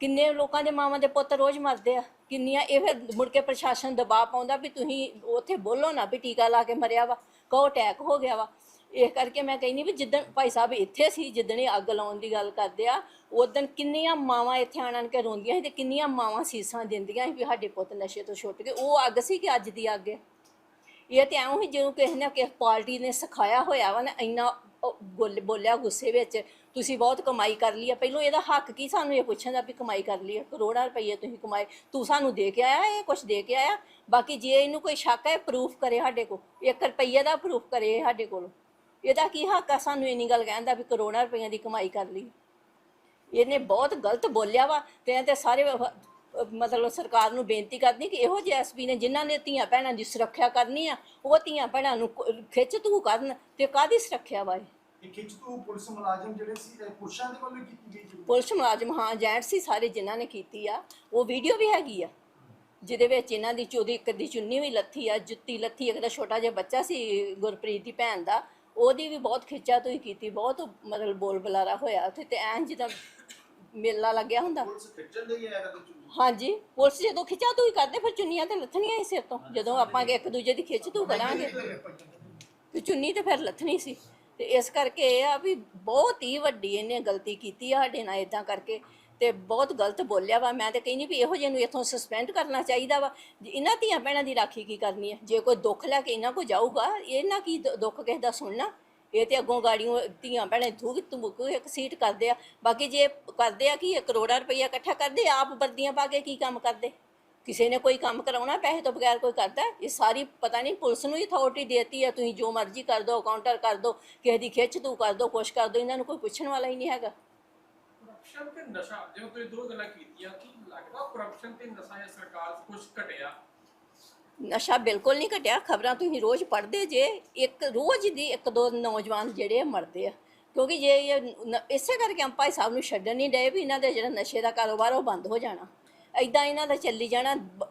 ਕਿੰਨੇ ਲੋਕਾਂ ਦੇ ਮਾਵਾਂ ਦੇ ਪੁੱਤ ਰੋਜ਼ ਮਰਦੇ ਆ। ਕਿੰਨੀਆਂ ਇਹ ਫਿਰ ਮੁੜ ਕੇ ਪ੍ਰਸ਼ਾਸਨ ਦਬਾਅ ਪਾਉਂਦਾ ਵੀ ਤੁਸੀਂ ਉੱਥੇ ਬੋਲੋ ਨਾ ਵੀ ਟੀਕਾ ਲਾ ਕੇ ਮਰਿਆ ਵਾ, ਕਹੋ ਅਟੈਕ ਹੋ ਗਿਆ ਵਾ। ਇਸ ਕਰਕੇ ਮੈਂ ਕਹਿੰਦੀ ਵੀ ਜਿੱਦਣ ਭਾਈ ਸਾਹਿਬ ਇੱਥੇ ਸੀ, ਜਿੱਦਣ ਇਹ ਅੱਗ ਲਾਉਣ ਦੀ ਗੱਲ ਕਰਦੇ ਆ ਉਦੋਂ ਕਿੰਨੀਆਂ ਮਾਵਾਂ ਇੱਥੇ ਆਣ ਆਣ ਕੇ ਰੋਂਦੀਆਂ ਸੀ ਤੇ ਕਿੰਨੀਆਂ ਮਾਵਾਂ ਸੀਸਾਂ ਦਿੰਦੀਆਂ ਸੀ ਵੀ ਸਾਡੇ ਪੁੱਤ ਨਸ਼ੇ ਤੋਂ ਛੁੱਟ ਗਏ। ਉਹ ਅੱਗ ਸੀ ਕਿ ਅੱਜ ਦੀ ਅੱਗ ਹੈ? ਇਹ ਤੇ ਐਉਂ ਹੀ ਜਿਉਂ ਕਿਸੇ ਨੇ ਕਿਸੇ ਪਾਰਟੀ ਨੇ ਸਿਖਾਇਆ ਹੋਇਆ ਵਾ ਨਾ, ਇੰਨਾ ਉਹ ਬੋਲ- ਬੋਲਿਆ ਗੁੱਸੇ ਵਿੱਚ, ਤੁਸੀਂ ਬਹੁਤ ਕਮਾਈ ਕਰ ਲਈ ਆ। ਪਹਿਲੋਂ ਇਹਦਾ ਹੱਕ ਕੀ ਸਾਨੂੰ ਇਹ ਪੁੱਛਣ ਦਾ ਵੀ ਕਮਾਈ ਕਰ ਲਈ ਆ? ਕਰੋੜਾਂ ਰੁਪਏ ਤੁਸੀਂ ਕਮਾਏ, ਤੂੰ ਸਾਨੂੰ ਦੇ ਕੇ ਆਇਆ, ਇਹ ਕੁਛ ਦੇ ਕੇ ਆਇਆ? ਬਾਕੀ ਜੇ ਇਹਨੂੰ ਕੋਈ ਸ਼ੱਕ ਹੈ ਪ੍ਰੂਫ ਕਰੇ ਸਾਡੇ ਕੋਲ 1 ਰੁਪਈਏ ਦਾ ਪ੍ਰੂਫ ਕਰੇ ਸਾਡੇ ਕੋਲ। ਇਹਦਾ ਕੀ ਹੱਕ ਆ ਸਾਨੂੰ ਇੰਨੀ ਗੱਲ ਕਹਿਣ ਦਾ ਵੀ ਕਰੋੜਾਂ ਰੁਪਈਆਂ ਦੀ ਕਮਾਈ ਕਰ ਲਈ? ਇਹਨੇ ਬਹੁਤ ਗਲਤ ਬੋਲਿਆ ਵਾ, ਤੇ ਇਹ ਤੇ ਸਾਰੇ ਵ- ਅਹ ਮਤਲਬ ਸਰਕਾਰ ਨੂੰ ਬੇਨਤੀ ਕਰਦੀ ਕਿ ਇਹੋ ਜਿਹੇ ਐਸਪੀ ਨੇ ਜਿਨ੍ਹਾਂ ਨੇ ਧੀਆਂ ਭੈਣਾਂ ਦੀ ਸੁਰੱਖਿਆ ਕਰਨੀ ਆ ਉਹ ਧੀਆਂ ਭੈਣਾਂ ਨੂੰ ਕ- ਖਿੱਚ ਤੂ ਕਰਨ ਤੇ ਕਾਦੀ ਸੁਰੱਖਿਆ ਵਾ ਇਹ? ਇਹ ਖਿੱਚ ਤੋਂ ਪੁਲਿਸ ਮੁਲਾਜ਼ਮ ਜਿਹੜੇ ਸੀ ਇਹ ਪੁਰਸ਼ਾਂ ਦੇ ਵੱਲੋਂ ਹੀ ਕੀਤੀ ਗਈ ਸੀ? ਪੁਲਿਸ ਮੁਲਾਜ਼ਮ ਹਾਂ ਜੈਂਟ ਸੀ ਸਾਰੇ ਜਿਨ੍ਹਾਂ ਨੇ ਕੀਤੀ ਆ। ਉਹ ਵੀਡੀਓ ਵੀ ਹੈਗੀ ਆ ਜਿਹਦੇ ਵਿੱਚ ਇਹਨਾਂ ਦੀ ਚੋਦੀ ਇੱਕ ਦੀ ਚੁੰਨੀ ਵੀ ਲੱਥੀ ਆ ਜੁੱਤੀ ਲੱਥੀ ਇੱਕ ਦਾ ਛੋਟਾ ਜਿਹਾ ਬੱਚਾ ਸੀ ਗੁਰਪ੍ਰੀਤ ਦੀ ਭੈਣ ਦਾ। ਉਹਦੀ ਵੀ ਬਹੁਤ ਖਿੱਚਾ ਤੋਈ ਕੀਤੀ ਬਹੁਤ ਮਤਲਬ ਬੋਲ ਬੁਲਾਰਾ ਹੋਇਆ ਉੱਥੇ ਤੇ ਐਨ ਜਿੱਦਾਂ ਮੇਲਾ ਲੱਗਿਆ ਹੁੰਦਾ। ਪੁਲਿਸ ਖਿੱਚਣ ਹੀ ਆਇਆ ਹਾਂਜੀ ਪੁਲਿਸ ਜਦੋਂ ਖਿੱਚਾ ਤੋਈ ਕਰਦੇ ਫਿਰ ਚੁੰਨੀਆਂ ਤੇ ਲੱਥਣੀਆਂ ਹੀ ਸਿਰ ਤੋਂ। ਜਦੋਂ ਆਪਾਂ ਇੱਕ ਦੂਜੇ ਦੀ ਖਿੱਚ ਤੂ ਕਰਾਂਗੇ। ਤੇ ਚੁੰਨੀ ਤੇ ਫਿਰ ਲੱਥਣੀ ਸੀ। ਤੇ ਇਸ ਕਰਕੇ ਇਹ ਆ ਵੀ ਬਹੁਤ ਹੀ ਵੱਡੀ ਇਹਨੇ ਗਲਤੀ ਕੀਤੀ ਆ ਸਾਡੇ ਨਾਲ ਇਦਾਂ ਕਰਕੇ। ਤੇ ਬਹੁਤ ਗਲਤ ਬੋਲਿਆ ਵਾ। ਮੈਂ ਤੇ ਕਹਿੰਦੀ ਵੀ ਇਹੋ ਜਿਹੇ ਨੂੰ ਇੱਥੋਂ ਸਸਪੈਂਡ ਕਰਨਾ ਚਾਹੀਦਾ ਵਾ। ਇਹਨਾਂ ਧੀਆਂ ਭੈਣਾਂ ਦੀ ਰਾਖੀ ਕੀ ਕਰਨੀ ਹੈ ਜੇ ਕੋਈ ਦੁੱਖ ਲੈ ਕੇ ਇਹਨਾਂ ਕੋ ਜਾਊਗਾ ਇਹਨਾਂ ਕੀ ਦੁੱਖ ਕਿਸੇ ਦਾ ਸੁਣਨਾ? ਇਹ ਤੇ ਅੱਗੋਂ ਗਾੜੀਆਂ, ਧੀਆਂ ਭੈਣਾਂ ਥੂਕ ਤੁਮਕ ਇੱਕ ਸੀਟ ਕਰਦੇ ਆ। ਬਾਕੀ ਜੇ ਕਰਦੇ ਆ ਕਿ ਇਹ ਕਰੋੜਾਂ ਰੁਪਈਆ ਇਕੱਠਾ ਕਰਦੇ, ਆਪ ਵਰਦੀਆਂ ਪਾ ਕੇ ਕੀ ਕੰਮ ਕਰਦੇ? ਕਿਸੇ ਨੇ ਕੋਈ ਕੰਮ ਕਰਾਉਣਾ, ਪੈਸੇ ਤੋਂ ਬਗੈਰ ਕੋਈ ਕਰਦਾ? ਇਹ ਸਾਰੀ ਪਤਾ ਨਹੀਂ, ਪੁਲਿਸ ਨੂੰ ਹੀ ਅਥਾਰਟੀ ਦੇਤੀ ਆ, ਤੁਸੀਂ ਜੋ ਮਰਜ਼ੀ ਕਰ ਦੋ ਕਾਊਂਟਰ ਕਰ ਦੋ, ਕਿਸੇ ਦੀ ਖਿੱਚ ਤੂੰ ਕਰ ਦਿਓ ਕੁਛ ਕਰ ਦਿਓ ਇਹਨਾਂ ਨੂੰ ਕੋਈ ਪੁੱਛਣ ਵਾਲਾ ਹੀ ਨਹੀਂ ਹੈਗਾ। ਕਰਪਸ਼ਨ ਤੇ ਨਸ਼ਾ ਜਿਵੇਂ ਤੁਸੀਂ ਦੋ ਗੱਲਾਂ ਕੀਤੀਆਂ, ਕੀ ਲੱਗਦਾ ਕਰਪਸ਼ਨ ਤੇ ਨਸ਼ਾ ਜਾਂ ਸਰਕਾਰ ਕੁਝ ਘਟਿਆ? ਨਸ਼ਾ ਬਿਲਕੁਲ ਨਹੀਂ ਘਟਿਆ, ਖਬਰਾਂ ਤੁਸੀਂ ਰੋਜ਼ ਪੜ੍ਹਦੇ ਜੇ, ਇੱਕ ਰੋਜ਼ ਦੀ ਇੱਕ ਦੋ ਨੌਜਵਾਨ ਜਿਹੜੇ ਆ ਮਰਦੇ ਆ। ਕਿਉਂਕਿ ਜੇ ਇਹ ਨ- ਇਸੇ ਕਰਕੇ ਅੰਪਾਈ ਸਾਹਿਬ ਨੂੰ ਛੱਡਣ ਨਹੀਂ ਡਏ ਵੀ ਇਹਨਾਂ ਦਾ ਜਿਹੜਾ ਨਸ਼ੇ ਦਾ ਕਾਰੋਬਾਰ ਉਹ ਬੰਦ ਹੋ ਜਾਣਾ। ਐਦਾਂ ਇਹਨਾਂ ਦਾ ਚੱਲੀ ਜਾਣਾ, ਬ-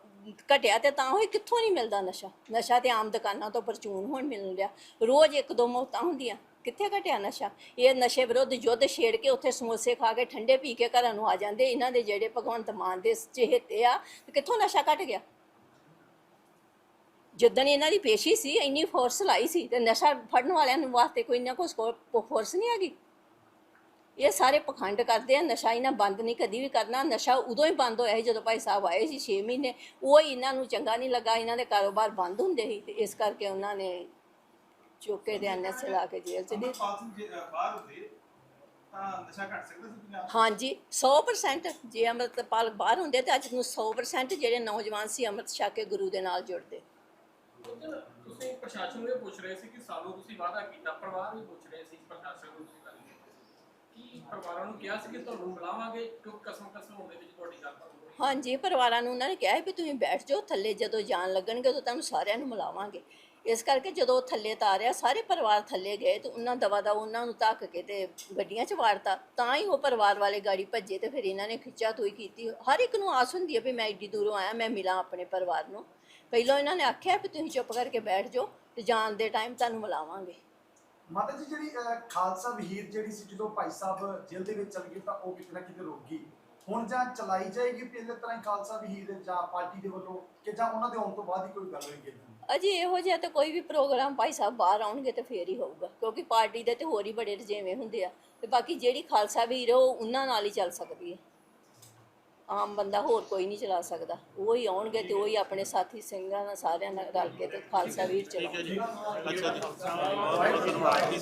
ਘਟਿਆ ਤੇ ਤਾਂ ਹੋਈ ਕਿੱਥੋਂ ਨਹੀਂ ਮਿਲਦਾ ਨਸ਼ਾ। ਨਸ਼ਾ ਤੇ ਆਮ ਦੁਕਾਨਾਂ ਤੋਂ ਪਰਚੂਨ ਹੋਣ ਮਿਲਣ ਰਿਹਾ। ਰੋਜ਼ ਇੱਕ ਦੋ ਮੌਤਾਂ ਹੁੰਦੀਆਂ। ਕਿੱਥੇ ਘਟਿਆ ਨਸ਼ਾ? ਇਹ ਨਸ਼ੇ ਵਿਰੁੱਧ ਯੁੱਧ ਛੇੜ ਕੇ ਉੱਥੇ ਸਮੋਸੇ ਖਾ ਕੇ, ਠੰਡੇ ਪੀ ਕੇ ਘਰਾਂ ਨੂੰ ਆ ਜਾਂਦੇ। ਇਹਨਾਂ ਦੇ ਜਿਹੜੇ ਭਗਵੰਤ ਮਾਨ ਦੇ ਚਹੇਤੇ ਆ, ਤੇ ਕਿੱਥੋਂ ਨਸ਼ਾ ਘਟ ਗਿਆ? ਜਿੱਦਣ ਇਹਨਾਂ ਦੀ ਪੇਸ਼ੀ ਸੀ ਇੰਨੀ ਫੋਰਸ ਲਾਈ ਸੀ ਤੇ ਨਸ਼ਾ ਫੜਨ ਵਾਲਿਆਂ ਨੂੰ ਵਾਸਤੇ ਕੋਈ ਨਾ ਕੋਈ ਫੋਰਸ ਨਹੀਂ ਹੈਗੀ। ਇਹ ਸਾਰੇ ਪਖੰਡ ਕਰਦੇ ਆ ਨਸ਼ਾ ਇਹਨਾਂ ਬੰਦ ਨਹੀਂ ਕਦੀ ਵੀ ਕਰਨਾ। ਨਸ਼ਾ ਉਦੋਂ ਹੀ ਬੰਦ ਹੋਇਆ ਸੀ ਜਦੋਂ ਭਾਈ ਸਾਹਿਬ ਆਏ ਸੀ 6 ਮਹੀਨੇ। ਉਹ ਇਹਨਾਂ ਨੂੰ ਚੰਗਾ ਨਹੀਂ ਲੱਗਾ ਇਹਨਾਂ ਦੇ ਕਾਰੋਬਾਰ ਬੰਦ ਹੁੰਦੇ ਸੀ ਤੇ ਇਸ ਕਰਕੇ ਉਹਨਾਂ ਨੇ ਚੁੱਕੇ ਦੇ ਐਨਐਸ ਲਾ ਕੇ ਜੇਲ੍ਹ ਚ ਦੇ ਬਾਹਰ ਹੁੰਦੇ ਨਸ਼ਾ ਘਟ ਸਕਦਾ ਸੀ ਪੰਜਾਬ? ਹਾਂਜੀ 100% ਜੇ ਅੰਮ੍ਰਿਤਪਾਲ ਬਾਹਰ ਹੁੰਦੇ ਤੇ ਅੱਜ ਨੂੰ 100% ਜਿਹੜੇ ਨੌਜਵਾਨ ਸੀ ਅੰਮ੍ਰਿਤ ਛਕ ਕੇ ਗੁਰੂ ਦੇ ਨਾਲ ਜੁੜਦੇ। ਤੁਸੀਂ ਪ੍ਰਸ਼ਾਸਨ ਨੂੰ ਇਹ ਪੁੱਛ ਰਹੇ ਸੀ ਕਿ ਸਾਨੂੰ ਤੁਸੀਂ ਵਾਅਦਾ ਕੀਤਾ, ਪਰਿਵਾਰ ਵੀ ਪੁੱਛ ਰਹੇ ਸੀ ਪ੍ਰਸ਼ਾਸਨ ਨੂੰ ਤੁਸੀਂ ਗੱਲ ਕੀ ਪਰਿਵਾਰਾਂ ਨੂੰ ਕਿਹਾ ਸੀ ਕਿ ਤੁਹਾਨੂੰ ਮਿਲਾਵਾਂਗੇ ਕਿਉਂ ਕਸਮ ਕਸਮ ਹੋਣ ਵਿੱਚ ਤੁਹਾਡੀ ਗੱਲ ਹੋਈ? ਹਾਂਜੀ, ਪਰਿਵਾਰਾਂ ਨੂੰ ਉਹਨਾਂ ਨੇ ਕਿਹਾ ਵੀ ਤੁਸੀਂ ਬੈਠ ਜਾਓ, ਥੱਲੇ ਜਦੋਂ ਜਾਣ ਲੱਗਣਗੇ ਉਦੋਂ ਤੁਹਾਨੂੰ ਸਾਰਿਆਂ ਨੂੰ ਮਿਲਾਵਾਂਗੇ। ਇਸ ਕਰਕੇ ਜਦੋਂ ਥੱਲੇ ਤਾਰਿਆ, ਸਾਰੇ ਪਰਿਵਾਰ ਥੱਲੇ ਗਏ ਤੇ ਉਹਨਾਂ ਦਵਾ ਦਾ ਉਹਨਾਂ ਨੂੰ ਧੱਕ ਕੇ ਤੇ ਗੱਡੀਆਂ 'ਚ ਵਾਰਤਾ। ਤਾਂ ਹੀ ਉਹ ਪਰਿਵਾਰ ਵਾਲੇ ਗਾੜੀ ਭੱਜੇ ਤੇ ਫਿਰ ਇਹਨਾਂ ਨੇ ਖਿੱਚਾ ਤੋਈ ਕੀਤੀ। ਹਰ ਇੱਕ ਨੂੰ ਆਸ ਹੁੰਦੀ ਹੈ ਵੀ ਮੈਂ ਏਡੀ ਦੂਰੋਂ ਆਇਆ, ਮੈਂ ਮਿਲਾਂ ਆਪਣੇ ਪਰਿਵਾਰ ਨੂੰ। ਪਹਿਲਾਂ ਇਹਨਾਂ ਨੇ ਆਖਿਆ ਵੀ ਤੁਸੀਂ ਚੁੱਪ ਕਰਕੇ ਬੈਠ ਜਾਓ ਤੇ ਜਾਣ ਦੇ ਟਾਈਮ ਤੁਹਾਨੂੰ ਮਿਲਾਵਾਂਗੇ ਮਾਤਾ ਜੀ ਜਿਹੜੀ ਅਹ, ਖਾਲਸਾ ਵਹੀਰ ਜਿਹੜੀ ਸੀ ਜਦੋਂ ਭਾਈ ਸਾਹਿਬ ਜੇਲ੍ਹ ਦੇ ਵਿੱਚ ਚਲ ਗਏ ਤਾਂ ਉਹ ਕਿਤੇ ਨਾ ਕਿਤੇ ਰੁਕ ਗਈ। ਹੁਣ ਜਾਂ ਚਲਾਈ ਜਾਏਗੀ ਪਹਿਲੇ ਤਰ੍ਹਾਂ ਹੀ ਖਾਲਸਾ ਵਹੀਰ ਜਾਂ ਪਾਰਟੀ ਦੇ ਵੱਲੋਂ ਕਿ ਜਾਂ ਉਹਨਾਂ ਦੇ ਆਉਣ ਤੋਂ ਬਾਅਦ ਹੀ ਕੋਈ ਗੱਲ ਹੋਏਗੀ ਦੀ? ਅਜੇ ਇਹੋ ਜਿਹਾ ਤਾਂ ਕੋਈ ਵੀ ਪ੍ਰੋਗਰਾਮ ਭਾਈ ਸਾਹਿਬ ਬਾਹਰ ਆਉਣਗੇ ਤੇ ਫੇਰ ਹੀ ਹੋਊਗਾ ਕਿਉਂਕਿ ਪਾਰਟੀ ਦੇ ਤੇ ਹੋਰ ਹੀ ਬੜੇ ਰਜੇਵੇਂ ਹੁੰਦੇ ਆ ਤੇ ਬਾਕੀ ਜਿਹੜੀ ਖਾਲਸਾ ਵੀਰ ਆ, ਉਹ ਉਹਨਾਂ ਨਾਲ ਹੀ ਚੱਲ ਸਕਦੀ ਹੈ। ਆਮ ਬੰਦਾ ਹੋਰ ਕੋਈ ਨਹੀਂ ਚਲਾ ਸਕਦਾ। ਉਹ ਹੀ ਆਉਣਗੇ ਤੇ ਉਹ ਹੀ ਆਪਣੇ ਸਾਥੀ, ਸਿੰਘਾਂ ਨਾਲ ਸਾਰਿਆਂ ਨਾਲ ਰਲ ਕੇ ਤੇ ਖਾਲਸਾ ਵੀਰ ਚਲਾਉਣਗੇ। ਅੱਛਾ ਜੀ। ਧੰਨਵਾਦ। ਜੀ